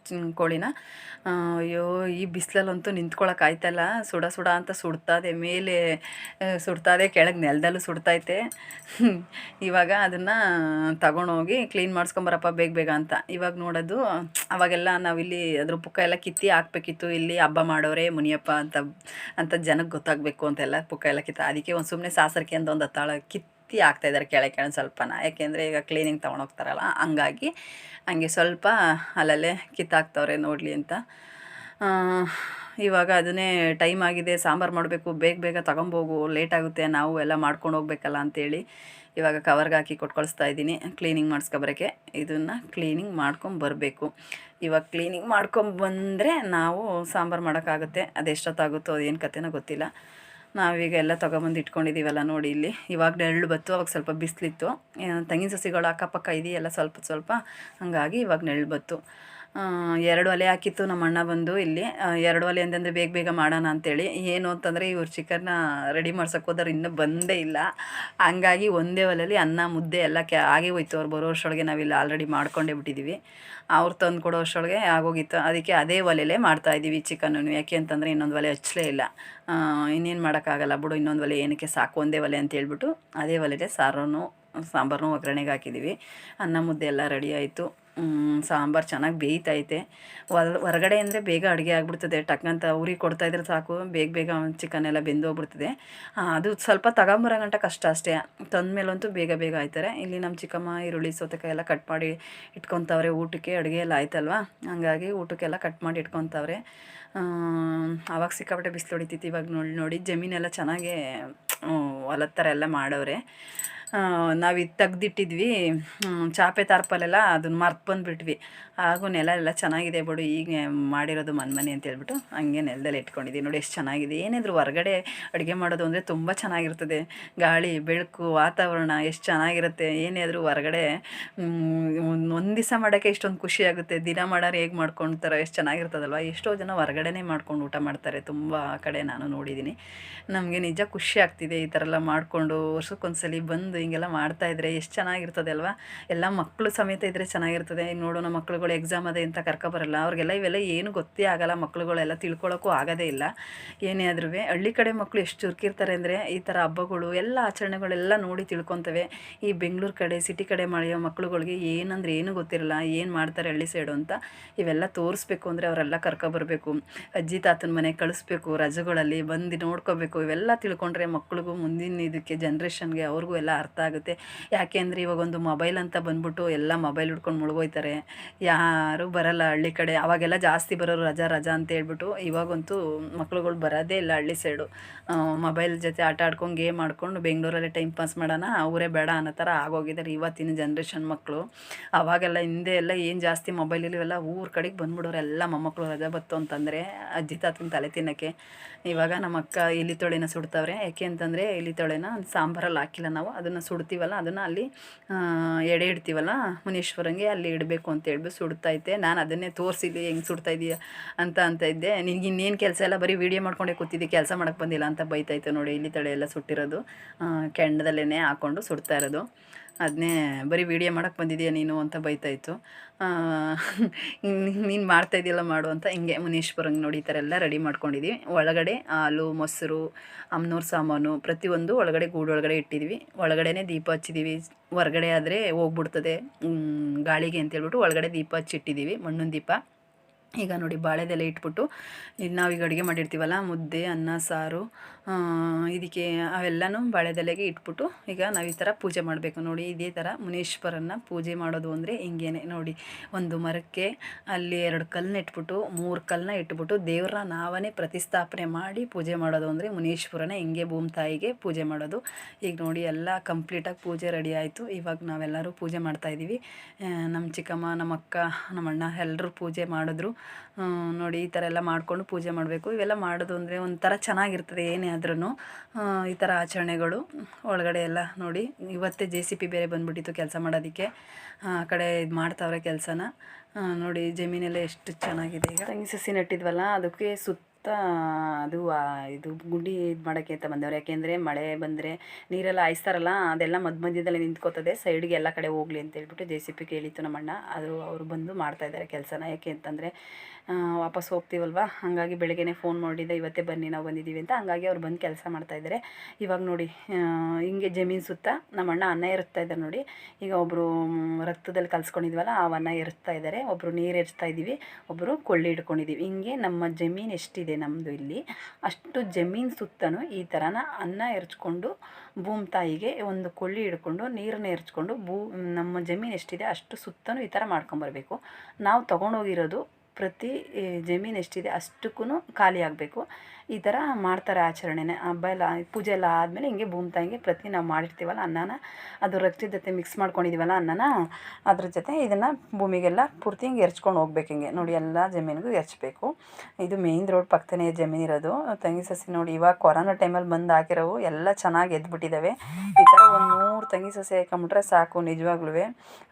ಕೋಳಿನ. ಅಯ್ಯೋ ಈ ಬಿಸಿಲಲ್ಲಂತೂ ನಿಂತ್ಕೊಳಕ್ಕೆ ಆಯ್ತಲ್ಲ. ಸುಡ ಸುಡ ಅಂತ ಸುಡ್ತಾದೆ. ಮೇಲೆ ಸುಡ್ತಾದೆ ಕೆಳಗೆ ನೆಲದಲ್ಲೂ ಸುಡ್ತೈತೆ ಇವಾಗ ಅದನ್ನು ತಗೊಂಡೋಗಿ ಕ್ಲೀನ್ ಮಾಡಿಸ್ಕೊಂಬರಪ್ಪ ಬೇಗ ಬೇಗ ಅಂತ. ಇವಾಗ ನೋಡೋದು ಅವಾಗೆಲ್ಲ ನಾವಿಲ್ಲಿ ಅದ್ರ ಪುಕ್ಕ ಎಲ್ಲ ಕಿತ್ತಿ ಹಾಕ್ಬೇಕಿತ್ತು. ಇಲ್ಲಿ ಹಬ್ಬ ಮಾಡೋರೆ ಮುನಿಯಪ್ಪ ಅಂತ ಅಂತ ಜನಕ್ಕೆ ಗೊತ್ತಾಗಬೇಕು ಅಂತೆಲ್ಲ ಪುಕ್ಕ ಎಲ್ಲ ಕಿತ್ತ. ಅದಕ್ಕೆ ಒಂದು ಸುಮ್ಮನೆ ಸಾಸರಿಕೆ ಅಂತ ಒಂದು ಹತ್ತಾಳ ಕಿತ್ತಿ ಹಾಕ್ತಾಯಿದ್ದಾರೆ ಕೆಳಗೆ ಕೆಳಗೆ ಸ್ವಲ್ಪನ. ಯಾಕೆಂದರೆ ಈಗ ಕ್ಲೀನಿಂಗ್ ತೊಗೊಂಡೋಗ್ತಾರಲ್ಲ ಹಂಗಾಗಿ ಹಂಗೆ ಸ್ವಲ್ಪ ಅಲ್ಲಲ್ಲೇ ಕಿತ್ತಾಕ್ತವ್ರೆ ನೋಡಲಿ ಅಂತ. ಇವಾಗ ಅದನ್ನೇ ಟೈಮ್ ಆಗಿದೆ, ಸಾಂಬಾರು ಮಾಡಬೇಕು, ಬೇಗ ಬೇಗ ತೊಗೊಂಬೋಗು ಲೇಟ್ ಆಗುತ್ತೆ, ನಾವು ಎಲ್ಲ ಮಾಡ್ಕೊಂಡು ಹೋಗ್ಬೇಕಲ್ಲ ಅಂತೇಳಿ ಇವಾಗ ಕವರ್ಗೆ ಹಾಕಿ ಕೊಟ್ಕೊಳಿಸ್ತಾ ಕಳಿಸ್ತಾ ಇದ್ದೀನಿ ಕ್ಲೀನಿಂಗ್ ಮಾಡಿಸ್ಕೊಬರೋಕ್ಕೆ. ಇದನ್ನು ಕ್ಲೀನಿಂಗ್ ಮಾಡ್ಕೊಂಬರಬೇಕು ಇವಾಗ ಕ್ಲೀನಿಂಗ್ ಮಾಡ್ಕೊಂಬಂದರೆ ನಾವು ಸಾಂಬಾರು ಮಾಡೋಕ್ಕಾಗುತ್ತೆ, ಅದೆಷ್ಟೊತ್ತಾಗುತ್ತೋ, ಅದೇನು ಕತೆನೋ ಗೊತ್ತಿಲ್ಲ. ನಾವೀಗ ಎಲ್ಲ ತೊಗೊಬಂದು ಇಟ್ಕೊಂಡಿದ್ದೀವಲ್ಲ ನೋಡಿ ಇಲ್ಲಿ. ಇವಾಗ ನೆರಳು ಬತ್ತು ಅವಾಗ ಸ್ವಲ್ಪ ಬಿಸಿಲಿತ್ತು. ತೆಂಗಿನ ಸಸಿಗಳು ಅಕ್ಕಪಕ್ಕ ಇದೆಯಲ್ಲ ಸ್ವಲ್ಪ ಸ್ವಲ್ಪ. ಹಾಗಾಗಿ ಇವಾಗ ನೆರಳು ಬತ್ತು ಎರಡು ಒಲೆ ಹಾಕಿತ್ತು ನಮ್ಮ ಅಣ್ಣ ಬಂದು ಇಲ್ಲಿ. ಎರಡು ಒಲೆ ಅಂತಂದರೆ ಬೇಗ ಬೇಗ ಮಾಡೋಣ ಅಂತೇಳಿ. ಏನು ಅಂತಂದರೆ ಇವ್ರು ಚಿಕನ್ನ ರೆಡಿ ಮಾಡ್ಸೋಕೆ ಹೋದವ್ರು ಇನ್ನೂ ಬಂದೇ ಇಲ್ಲ. ಹಂಗಾಗಿ ಒಂದೇ ಒಲೆಯಲ್ಲಿ ಅನ್ನ, ಮುದ್ದೆ ಎಲ್ಲ ಕ್ಯಾ ಆಗೇ ಹೋಯ್ತು. ಅವ್ರು ಬರೋ ವರ್ಷೊಳಗೆ ನಾವಿಲ್ಲಿ ಆಲ್ರೆಡಿ ಮಾಡ್ಕೊಂಡೇ ಬಿಟ್ಟಿದ್ದೀವಿ ಅವ್ರು ತಂದು ಕೊಡೋ ಅಷ್ಟರೊಳಗೆ ಆಗೋಗಿತ್ತು. ಅದಕ್ಕೆ ಅದೇ ಒಲೆಯಲ್ಲೇ ಮಾಡ್ತಾಯಿದ್ದೀವಿ ಚಿಕನ್ನು ಯಾಕೆ ಅಂತಂದರೆ ಇನ್ನೊಂದು ಒಲೆ ಹಚ್ಚಲೇ ಇಲ್ಲ. ಇನ್ನೇನು ಮಾಡೋಕ್ಕಾಗಲ್ಲ ಬಿಡು, ಇನ್ನೊಂದು ಒಲೆ ಏನಕ್ಕೆ ಸಾಕು, ಒಂದೇ ಒಲೆ ಅಂತ ಹೇಳ್ಬಿಟ್ಟು ಅದೇ ಒಲೆಗೆ ಸಾರನ್ನು ಸಾಂಬಾರನ್ನು ಒಗ್ಗರಣೆಗೆ ಹಾಕಿದ್ದೀವಿ ಅನ್ನ, ಮುದ್ದೆ ಎಲ್ಲ ರೆಡಿ ಆಯಿತು. ಸಾಂಬಾರು ಚೆನ್ನಾಗಿ ಬೇಯ್ತೈತೆ. ಹೊರ ಹೊರಗಡೆ ಅಂದರೆ ಬೇಗ ಅಡುಗೆ ಆಗಿಬಿಡ್ತದೆ. ಟಕ್ಕಂತ ಉರಿ ಕೊಡ್ತಾಯಿದ್ರೆ ಸಾಕು. ಬೇಗ ಬೇಗ ಚಿಕನ್ ಎಲ್ಲ ಬೆಂದೋಗ್ಬಿಡ್ತದೆ. ಹೋಗ್ಬಿಡ್ತದೆ ಅದು ಸ್ವಲ್ಪ ತಗೊಂಬರೋ ಗಂಟ ಕಷ್ಟ ಅಷ್ಟೇ. ತಂದಮೇಲಂತೂ ಬೇಗ ಬೇಗ ಆಯ್ತಾರೆ. ಇಲ್ಲಿ ನಮ್ಮ ಚಿಕ್ಕಮ್ಮ ಈರುಳ್ಳಿ, ಸೌತೆಕಾಯಿ ಎಲ್ಲ ಕಟ್ ಮಾಡಿ ಇಟ್ಕೊತಾವ್ರೆ ಊಟಕ್ಕೆ. ಅಡುಗೆ ಎಲ್ಲ ಆಯ್ತಲ್ವಾ? ಹಂಗಾಗಿ ಊಟಕ್ಕೆಲ್ಲ ಕಟ್ ಮಾಡಿ ಇಟ್ಕೊತಾವ್ರೆ. ಆವಾಗ ಸಿಕ್ಕಾಪಟ್ಟೆ ಬಿಸಿಲು ಹೊಡಿತೈತಿ. ಇವಾಗ ನೋಡಿ ನೋಡಿ ಜಮೀನೆಲ್ಲ ಚೆನ್ನಾಗೇ ಹೊಲದ ಥರ ಎಲ್ಲ ಮಾಡವ್ರೆ. ನಾವು ಇದು ತೆಗ್ದಿಟ್ಟಿದ್ವಿ ಚಾಪೆ ತಾರ್ಪಲೆಲ್ಲ ಅದನ್ನ ಮರ್ತು ಬಂದುಬಿಟ್ವಿ. ಹಾಗೂ ನೆಲ ಎಲ್ಲ ಚೆನ್ನಾಗಿದೆ ಬಿಡು ಈಗ ಮಾಡಿರೋದು ಮನ್ಮನೆ ಮನೆ ಅಂತ ಹೇಳ್ಬಿಟ್ಟು ಹಂಗೆ ನೆಲದಲ್ಲಿ ಇಟ್ಕೊಂಡಿದ್ದೀನಿ ನೋಡಿ ಎಷ್ಟು ಚೆನ್ನಾಗಿದೆ. ಏನಿದ್ರು ಹೊರಗಡೆ ಅಡುಗೆ ಮಾಡೋದು ಅಂದರೆ ತುಂಬ ಚೆನ್ನಾಗಿರ್ತದೆ. ಗಾಳಿ, ಬೆಳಕು, ವಾತಾವರಣ ಎಷ್ಟು ಚೆನ್ನಾಗಿರುತ್ತೆ. ಏನೇ ಆದರೂ ಹೊರಗಡೆ ಒಂದು ದಿವಸ ಮಾಡೋಕ್ಕೆ ಇಷ್ಟೊಂದು ಖುಷಿ ಆಗುತ್ತೆ. ದಿನ ಮಾಡೋರು ಹೇಗೆ ಮಾಡ್ಕೊಳ್ತಾರೋ ಎಷ್ಟು ಚೆನ್ನಾಗಿರ್ತದಲ್ವ. ಎಷ್ಟೋ ಜನ ಹೊರಗಡೆನೇ ಮಾಡ್ಕೊಂಡು ಊಟ ಮಾಡ್ತಾರೆ. ತುಂಬ ಕಡೆ ನಾನು ನೋಡಿದ್ದೀನಿ ನಮಗೆ ನಿಜ ಖುಷಿ ಆಗ್ತಿದೆ ಈ ಥರ ಎಲ್ಲ ಮಾಡಿಕೊಂಡು ವರ್ಷಕ್ಕೊಂದ್ಸಲಿ ಬಂದು ಹಿಂಗೆಲ್ಲ ಮಾಡ್ತಾಯಿದ್ರೆ ಎಷ್ಟು ಚೆನ್ನಾಗಿರ್ತದೆ ಅಲ್ವಾ. ಎಲ್ಲ ಮಕ್ಕಳು ಸಮೇತ ಇದ್ದರೆ ಚೆನ್ನಾಗಿರ್ತದೆ. ನೋಡೋಣ ನೋಡು ಎಕ್ಸಾಮ್ ಅದೇ ಅಂತ ಕರ್ಕೊಬರಲ್ಲ ಅವ್ರಿಗೆಲ್ಲ ಇವೆಲ್ಲ ಏನು ಗೊತ್ತೇ ಆಗಲ್ಲ. ಮಕ್ಕಳುಗಳೆಲ್ಲ ತಿಳ್ಕೊಳ್ಳೋಕ್ಕೂ ಆಗೋದೇ ಇಲ್ಲ. ಏನೇ ಆದ್ರೂ ಹಳ್ಳಿ ಕಡೆ ಮಕ್ಕಳು ಎಷ್ಟು ಚುರುಕಿರ್ತಾರೆ ಅಂದರೆ ಈ ಥರ ಹಬ್ಬಗಳು, ಎಲ್ಲ ಆಚರಣೆಗಳೆಲ್ಲ ನೋಡಿ ತಿಳ್ಕೊತವೆ. ಈ ಬೆಂಗಳೂರು ಕಡೆ ಸಿಟಿ ಕಡೆ ಮಾಡಿಯೋ ಮಕ್ಕಳುಗಳಿಗೆ ಏನಂದ್ರೆ ಏನು ಗೊತ್ತಿರಲ್ಲ. ಏನು ಮಾಡ್ತಾರೆ ಹಳ್ಳಿ ಸೈಡು ಅಂತ ಇವೆಲ್ಲ ತೋರಿಸ್ಬೇಕು ಅಂದರೆ ಅವರೆಲ್ಲ ಕರ್ಕೊಬರಬೇಕು ಅಜ್ಜಿ ತಾತನ ಮನೆ ಕಳಿಸ್ಬೇಕು, ರಜೆಗಳಲ್ಲಿ ಬಂದು ನೋಡ್ಕೋಬೇಕು. ಇವೆಲ್ಲ ತಿಳ್ಕೊಂಡ್ರೆ ಮಕ್ಳಿಗೂ ಮುಂದಿನ ಇದಕ್ಕೆ ಜನ್ರೇಷನ್ಗೆ ಅವ್ರಿಗೂ ಎಲ್ಲ ಅರ್ಥ ಆಗುತ್ತೆ. ಯಾಕೆ ಅಂದರೆ ಇವಾಗ ಒಂದು ಮೊಬೈಲ್ ಅಂತ ಬಂದ್ಬಿಟ್ಟು ಎಲ್ಲ ಮೊಬೈಲ್ ಹಿಡ್ಕೊಂಡು ಮುಳುಗೋಯ್ತಾರೆ. ಯಾರೂ ಬರಲ್ಲ ಹಳ್ಳಿ ಕಡೆ. ಅವಾಗೆಲ್ಲ ಜಾಸ್ತಿ ಬರೋರು ರಜಾ ರಜಾ ಅಂತ ಹೇಳ್ಬಿಟ್ಟು ಇವಾಗಂತೂ ಮಕ್ಳುಗಳು ಬರೋದೇ ಇಲ್ಲ ಹಳ್ಳಿ ಸೈಡು. ಮೊಬೈಲ್ ಜೊತೆ ಆಟ ಆಡ್ಕೊಂಡು ಗೇಮ್ ಆಡ್ಕೊಂಡು ಬೆಂಗಳೂರಲ್ಲಿ ಟೈಮ್ ಪಾಸ್ ಮಾಡೋಣ ಅವರೇ ಬೇಡ ಅನ್ನೋ ಥರ ಆಗೋಗಿದ್ದಾರೆ ಇವತ್ತಿನ ಜನ್ರೇಷನ್ ಮಕ್ಕಳು ಅವಾಗೆಲ್ಲ ಹಿಂದೆ ಎಲ್ಲ ಏನು ಜಾಸ್ತಿ ಮೊಬೈಲ್ ಇವೆಲ್ಲ ಊರ ಕಡೆಗೆ ಬಂದ್ಬಿಡೋರು ಎಲ್ಲ ಮೊಮ್ಮಕ್ಕಳು ರಜಾ ಬತ್ತು ಅಂತಂದರೆ ಅಜ್ಜಿ ತಾತನ ತಲೆ ತಿನ್ನೋಕ್ಕೆ. ಇವಾಗ ನಮ್ಮ ಅಕ್ಕ ಇಲಿ ತೊಳೆನ ಸುಡ್ತಾವ್ರೆ. ಯಾಕೆ ಅಂತಂದರೆ ಎಲಿ ತೊಳೆನ ಸಾಂಬಾರಲ್ಲಿ ಹಾಕಿಲ್ಲ ನಾವು. ಅದನ್ನು ಸುಡ್ತೀವಲ್ಲ, ಅದನ್ನು ಅಲ್ಲಿ ಎಡೆ ಇಡ್ತೀವಲ್ಲ, ಮುನೀಶ್ವರಂಗೆ ಅಲ್ಲಿ ಇಡಬೇಕು ಅಂತ ಹೇಳ್ಬಿಟ್ಟು ಸುಡ್ತೈತೆ ನಾನು ಅದನ್ನೇ ತೋರಿಸಿದ್ದೆ, ಹೆಂಗೆ ಸುಡ್ತಾ ಇದೀಯ? ಅಂತ ಅಂತ ಇದ್ದೆ. ನಿನಗೆ ಇನ್ನೇನು ಕೆಲಸ ಎಲ್ಲ ಬರೀ ವೀಡಿಯೋ ಮಾಡ್ಕೊಂಡೇ ಕೂತಿದ್ದೆ. ಕೆಲಸ ಮಾಡೋಕ್ಕೆ ಬಂದಿಲ್ಲ ಅಂತ ಬೈತಾಯಿತ್ತು ನೋಡಿ ಇಲಿ ತೊಳೆ ಎಲ್ಲ ಸುಟ್ಟಿರೋದು. ಕೆಂಡದಲ್ಲೇ ಹಾಕ್ಕೊಂಡು ಸುಡ್ತಾ ಇರೋದು. ಅದನ್ನೇ ಬರೀ ವೀಡಿಯೋ ಮಾಡೋಕೆ ಬಂದಿದೆಯಾ ನೀನು ಅಂತ ಬೈತಾಯಿತ್ತು ನೀನು ಮಾಡ್ತಾಯಿದ್ದೀಯಲ್ಲ ಮಾಡು ಅಂತ ಹಿಂಗೆ ಮುನೇಶ್ವರಂಗೆ ನೋಡಿ ಈ ಥರ ಎಲ್ಲ ರೆಡಿ ಮಾಡ್ಕೊಂಡಿದ್ವಿ. ಒಳಗಡೆ ಹಾಲು, ಮೊಸರು, ಅಮ್ನೂರು ಸಾಮಾನು ಪ್ರತಿಯೊಂದು ಒಳಗಡೆ ಗೂಡು ಒಳಗಡೆ ಇಟ್ಟಿದ್ವಿ. ಒಳಗಡೆನೇ ದೀಪ ಹಚ್ಚಿದ್ದೀವಿ ಹೊರಗಡೆ ಆದರೆ ಹೋಗ್ಬಿಡ್ತದೆ ಗಾಳಿಗೆ ಅಂತೇಳ್ಬಿಟ್ಟು ಒಳಗಡೆ ದೀಪ ಹಚ್ಚಿಟ್ಟಿದ್ದೀವಿ ಮಣ್ಣಿನ ದೀಪ. ಈಗ ನೋಡಿ ಬಾಳೆದೆಲೆ ಇಟ್ಬಿಟ್ಟು ಇದು ನಾವೀಗ ಅಡುಗೆ ಮಾಡಿರ್ತೀವಲ್ಲ, ಮುದ್ದೆ, ಅನ್ನ, ಸಾರು ಇದಕ್ಕೆ ಅವೆಲ್ಲನೂ ಬಾಳೆದೆಲೆಗೆ ಇಟ್ಬಿಟ್ಟು ಈಗ ನಾವು ಈ ಥರ ಪೂಜೆ ಮಾಡಬೇಕು. ನೋಡಿ, ಇದೇ ಥರ ಮುನೀಶ್ವರನ್ನ ಪೂಜೆ ಮಾಡೋದು ಅಂದರೆ ಹಿಂಗೇನೆ. ನೋಡಿ, ಒಂದು ಮರಕ್ಕೆ ಅಲ್ಲಿ ಎರಡು ಕಲ್ಲನ್ನ ಇಟ್ಬಿಟ್ಟು ಮೂರು ಕಲ್ಲನ್ನ ಇಟ್ಬಿಟ್ಟು ದೇವ್ರನ್ನ ನಾವೇ ಪ್ರತಿಸ್ಥಾಪನೆ ಮಾಡಿ ಪೂಜೆ ಮಾಡೋದು ಅಂದರೆ ಮುನೀಶ್ವರನ ಹಿಂಗೆ ಭೂಮಿತಾಯಿಗೆ ಪೂಜೆ ಮಾಡೋದು. ಈಗ ನೋಡಿ, ಎಲ್ಲ ಕಂಪ್ಲೀಟಾಗಿ ಪೂಜೆ ರೆಡಿ ಆಯಿತು. ಇವಾಗ ನಾವೆಲ್ಲರೂ ಪೂಜೆ ಮಾಡ್ತಾಯಿದ್ದೀವಿ ನಮ್ಮ ಚಿಕ್ಕಮ್ಮ ನಮ್ಮ ಅಕ್ಕ ನಮ್ಮ ಅಣ್ಣ ಎಲ್ಲರೂ ಪೂಜೆ ಮಾಡಿದ್ರು. ನೋಡಿ ಈ ಥರ ಎಲ್ಲ ಮಾಡಿಕೊಂಡು ಪೂಜೆ ಮಾಡಬೇಕು. ಇವೆಲ್ಲ ಮಾಡೋದು ಅಂದರೆ ಒಂಥರ ಚೆನ್ನಾಗಿರ್ತದೆ ಏನೇ ಆದ್ರೂ ಈ ಥರ ಆಚರಣೆಗಳು ಒಳಗಡೆ ಎಲ್ಲ ನೋಡಿ. ಇವತ್ತೇ ಜೆ ಸಿ ಪಿ ಬೇರೆ ಬಂದುಬಿಟ್ಟಿತ್ತು ಕೆಲಸ ಮಾಡೋದಕ್ಕೆ. ಆ ಕಡೆ ಇದು ಮಾಡ್ತಾವ್ರೆ ಕೆಲಸನ. ನೋಡಿ ಜಮೀನೆಲ್ಲ ಎಷ್ಟು ಚೆನ್ನಾಗಿದೆ ಈಗ. ತಂಗಿ ಸಸಿ ನೆಟ್ಟಿದ್ವಲ್ಲ, ಅದಕ್ಕೆ ಸುತ್ತ ಅದು ಇದು ಗುಂಡಿ ಇದು ಮಾಡೋಕ್ಕೆ ಅಂತ ಬಂದವ್ರು. ಯಾಕೆಂದರೆ ಮಳೆ ಬಂದರೆ ನೀರೆಲ್ಲ ಹಾಯಿಸ್ತಾರಲ್ಲ, ಅದೆಲ್ಲ ಮಧ್ಯ ಮಧ್ಯದಲ್ಲಿ ನಿಂತ್ಕೋತದೆ. ಸೈಡ್ಗೆ ಎಲ್ಲ ಕಡೆ ಹೋಗ್ಲಿ ಅಂತ ಹೇಳ್ಬಿಟ್ಟು ಜೆ ಸಿ ಪಿ ಕೇಳಿತ್ತು ನಮ್ಮಣ್ಣ. ಅದು ಅವರು ಬಂದು ಮಾಡ್ತಾ ಇದ್ದಾರೆ ಕೆಲಸನ. ಯಾಕೆ ಅಂತಂದರೆ ವಾಪಸ್ ಹೋಗ್ತೀವಲ್ವ? ಹಾಗಾಗಿ ಬೆಳಗ್ಗೆನೇ ಫೋನ್ ಮಾಡಿದ್ದೆ ಇವತ್ತೇ ಬನ್ನಿ, ನಾವು ಬಂದಿದ್ದೀವಿ ಅಂತ. ಹಂಗಾಗಿ ಅವ್ರು ಬಂದು ಕೆಲಸ ಮಾಡ್ತಾಯಿದ್ದಾರೆ ಇವಾಗ ನೋಡಿ ಹಿಂಗೆ ಜಮೀನು ಸುತ್ತ ನಮ್ಮಣ್ಣ ಅನ್ನ ಎರಿಸ್ತಾ ಇದ್ದಾರೆ ನೋಡಿ. ಈಗ ಒಬ್ಬರು ರಕ್ತದಲ್ಲಿ ಕಲ್ಸ್ಕೊಂಡಿದ್ವಲ್ಲ, ಆ ಅನ್ನ ಎರಿಸ್ತಾ ಇದ್ದಾರೆ ಒಬ್ಬರು ನೀರು ಎರಿಸ್ತಾ ಇದ್ದೀವಿ ಒಬ್ಬರು ಕೊಳ್ಳಿ ಹಿಡ್ಕೊಂಡಿದ್ದೀವಿ ಹಿಂಗೆ ನಮ್ಮ ಜಮೀನು ಎಷ್ಟಿದೆ ನಮ್ಮದು ಇಲ್ಲಿ. ಅಷ್ಟು ಜಮೀನು ಸುತ್ತನೂ ಈ ಥರನ ಅನ್ನ ಎರಚ್ಕೊಂಡು ಭೂಮಿ ತಾಯಿಗೆ ಒಂದು ಕೊಳ್ಳಿ ಹಿಡ್ಕೊಂಡು, ನೀರನ್ನ ಎರಚ್ಕೊಂಡು ಭೂ, ನಮ್ಮ ಜಮೀನು ಎಷ್ಟಿದೆ ಅಷ್ಟು ಸುತ್ತನೂ ಈ ಥರ ಮಾಡ್ಕೊಂಬರ್ಬೇಕು ನಾವು ತೊಗೊಂಡೋಗಿರೋದು ಪ್ರತಿ ಜಮೀನು ಎಷ್ಟಿದೆ ಅಷ್ಟಕ್ಕೂ ಖಾಲಿ ಆಗಬೇಕು. ಈ ಥರ ಮಾಡ್ತಾರೆ ಆಚರಣೆನೇ. ಹಬ್ಬ ಎಲ್ಲ ಪೂಜೆ ಎಲ್ಲ ಆದಮೇಲೆ ಹಿಂಗೆ ಭೂಮಿ ತಾಯಿಗೆ ಪ್ರತಿ ನಾವು ಮಾಡಿರ್ತೀವಲ್ಲ ಅನ್ನನ, ಅದು ರಕ್ತದ ಜೊತೆ ಮಿಕ್ಸ್ ಮಾಡ್ಕೊಂಡಿದ್ದೀವಲ್ಲ ಅನ್ನನ, ಅದ್ರ ಜೊತೆ ಇದನ್ನು ಭೂಮಿಗೆಲ್ಲ ಪೂರ್ತಿ ಹಿಂಗೆ ಎರ್ಚ್ಕೊಂಡು ಹೋಗ್ಬೇಕು ಹಿಂಗೆ. ನೋಡಿ ಎಲ್ಲ ಜಮೀನಿಗೂ ಎರ್ಚಬೇಕು. ಇದು ಮೇಯ್ನ್ ರೋಡ್ ಪಕ್ಕನೇ ಜಮೀನು ಇರೋದು. ತಂಗಿ ಸಸಿ ನೋಡಿ ಇವಾಗ ಕೊರೋನಾ ಟೈಮಲ್ಲಿ ಬಂದು ಹಾಕಿರೋವು ಎಲ್ಲ ಚೆನ್ನಾಗಿ ಎದ್ಬಿಟ್ಟಿದ್ದಾವೆ ಈ ಥರ ಒಂದು ತಂಗಿ ಸೊಸೆ ಹಾಕೊಂಬಿಟ್ರೆ ಸಾಕು ನಿಜವಾಗ್ಲೂ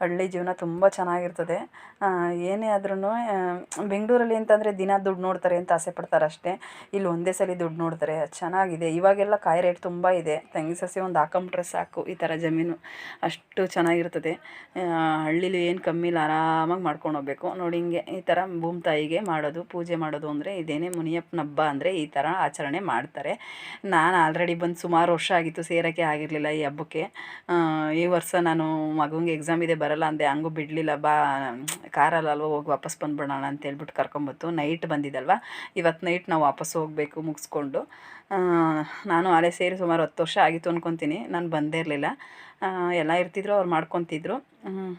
ಹಳ್ಳಿ ಜೀವನ ತುಂಬ ಚೆನ್ನಾಗಿರ್ತದೆ. ಏನೇ ಆದ್ರೂ ಬೆಂಗಳೂರಲ್ಲಿ ಅಂತಂದರೆ ದಿನ ದುಡ್ಡು ನೋಡ್ತಾರೆ ಅಂತ ಆಸೆ ಪಡ್ತಾರೆ ಅಷ್ಟೇ. ಇಲ್ಲಿ ಒಂದೇ ಸಲ ದುಡ್ಡು ನೋಡ್ತಾರೆ ಚೆನ್ನಾಗಿದೆ. ಇವಾಗೆಲ್ಲ ಕಾಯಿ ರೇಟ್ ತುಂಬ ಇದೆ. ತಂಗಿ ಸಸಿ ಒಂದು ಹಾಕೊಂಬಿಟ್ರೆ ಸಾಕು ಈ ಥರ ಜಮೀನು. ಅಷ್ಟು ಚೆನ್ನಾಗಿರ್ತದೆ. ಹಳ್ಳಿಲಿ ಏನು ಕಮ್ಮಿ ಇಲ್ಲ, ಆರಾಮಾಗಿ ಮಾಡ್ಕೊಂಡು ಹೋಗ್ಬೇಕು. ನೋಡಿ ಹಿಂಗೆ ಈ ಥರ ಭೂಮಿ ತಾಯಿಗೆ ಮಾಡೋದು, ಪೂಜೆ ಮಾಡೋದು ಅಂದರೆ ಇದೇನೇ ಮುನಿಯಪ್ಪನ ಹಬ್ಬ ಅಂದರೆ ಈ ಥರ ಆಚರಣೆ ಮಾಡ್ತಾರೆ. ನಾನು ಆಲ್ರೆಡಿ ಬಂದು ಸುಮಾರು ವರ್ಷ ಆಗಿತ್ತು, ಸೇರೋಕ್ಕೆ ಆಗಿರಲಿಲ್ಲ ಈ ಹಬ್ಬಕ್ಕೆ. ಈ ವರ್ಷ ನಾನು ಮಗುಂಗೆ ಎಕ್ಸಾಮ್ ಇದೆ, ಬರಲ್ಲ ಅಂದೆ. ಹಂಗೂ ಬಿಡಲಿಲ್ಲ. ಬಾ, ಕಾರಲ್ಲಿ ಅಲ್ವ, ಹೋಗಿ ವಾಪಸ್ ಬಂದ್ಬಿಡೋಣ ಅಂತ ಹೇಳ್ಬಿಟ್ಟು ಕರ್ಕೊಂಬತ್ತು. ನೈಟ್ ಬಂದಿದ್ದಲ್ವ ಇವತ್ತು ನೈಟ್ ನಾವು ವಾಪಸ್ ಹೋಗಬೇಕು ಮುಗಿಸ್ಕೊಂಡು. ನಾನು ಅಲೆ ಸೇರಿ ಸುಮಾರು ಹತ್ತು ವರ್ಷ ಆಗಿತ್ತು ಅಂದ್ಕೊತೀನಿ ನಾನು ಬಂದೇ ಇರಲಿಲ್ಲ. ಎಲ್ಲ ಇರ್ತಿದ್ರು, ಅವ್ರು ಮಾಡ್ಕೊತಿದ್ರು.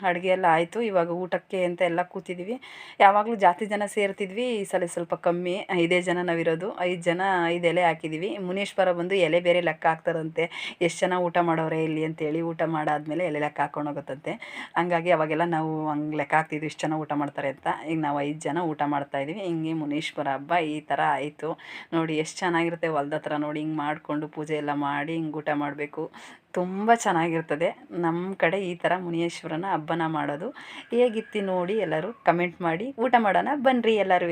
ಅಡುಗೆ ಎಲ್ಲ ಆಯಿತು. ಇವಾಗ ಊಟಕ್ಕೆ ಅಂತ ಎಲ್ಲ ಕೂತಿದ್ವಿ. ಯಾವಾಗಲೂ ಜಾಸ್ತಿ ಜನ ಸೇರ್ತಿದ್ವಿ. ಈ ಸಲ ಸ್ವಲ್ಪ ಕಮ್ಮಿ. ಐದೇ ಜನ ನಾವಿರೋದು. ಐದು ಜನ, ಐದು ಎಲೆ ಹಾಕಿದ್ದೀವಿ ಮುನೇಶ್ವರ ಬಂದು ಎಲೆ ಬೇರೆ ಲೆಕ್ಕ ಹಾಕ್ತಾರಂತೆ. ಎಷ್ಟು ಜನ ಊಟ ಮಾಡೋರೆ ಇಲ್ಲಿ ಅಂತೇಳಿ ಊಟ ಮಾಡಾದ್ಮೇಲೆ ಎಲೆ ಲೆಕ್ಕ ಹಾಕೊಂಡು ಹೋಗುತ್ತಂತೆ ಹಂಗಾಗಿ ಅವಾಗೆಲ್ಲ ನಾವು ಹಂಗೆ ಲೆಕ್ಕ ಹಾಕ್ತಿದ್ವಿ, ಇಷ್ಟು ಜನ ಊಟ ಮಾಡ್ತಾರೆ ಅಂತ. ಈಗ ನಾವು ಐದು ಜನ ಊಟ ಮಾಡ್ತಾಯಿದ್ವಿ ಹಿಂಗೆ ಮುನೇಶ್ವರ ಹಬ್ಬ ಈ ಥರ ಆಯಿತು. ನೋಡಿ, ಎಷ್ಟು ಚೆನ್ನಾಗಿರುತ್ತೆ ಹೊಲ್ದ ಹತ್ರ ನೋಡಿ, ಹಿಂಗೆ ಮಾಡಿಕೊಂಡು ಪೂಜೆ ಎಲ್ಲ ಮಾಡಿ, ಹಿಂಗೆ ಊಟ ಮಾಡಬೇಕು. ತುಂಬ ಚೆನ್ನಾಗಿರ್ತದೆ. ನಮ್ಮ ಕಡೆ ಈ ಥರ ಮುನಿಯೇಶ್ವರನ ಹಬ್ಬನ ಮಾಡೋದು. ಹೇಗಿತ್ತು ನೋಡಿ ಎಲ್ಲರೂ ಕಮೆಂಟ್ ಮಾಡಿ. ಊಟ ಮಾಡೋಣ. ಬನ್ನಿರಿ ಎಲ್ಲರೂ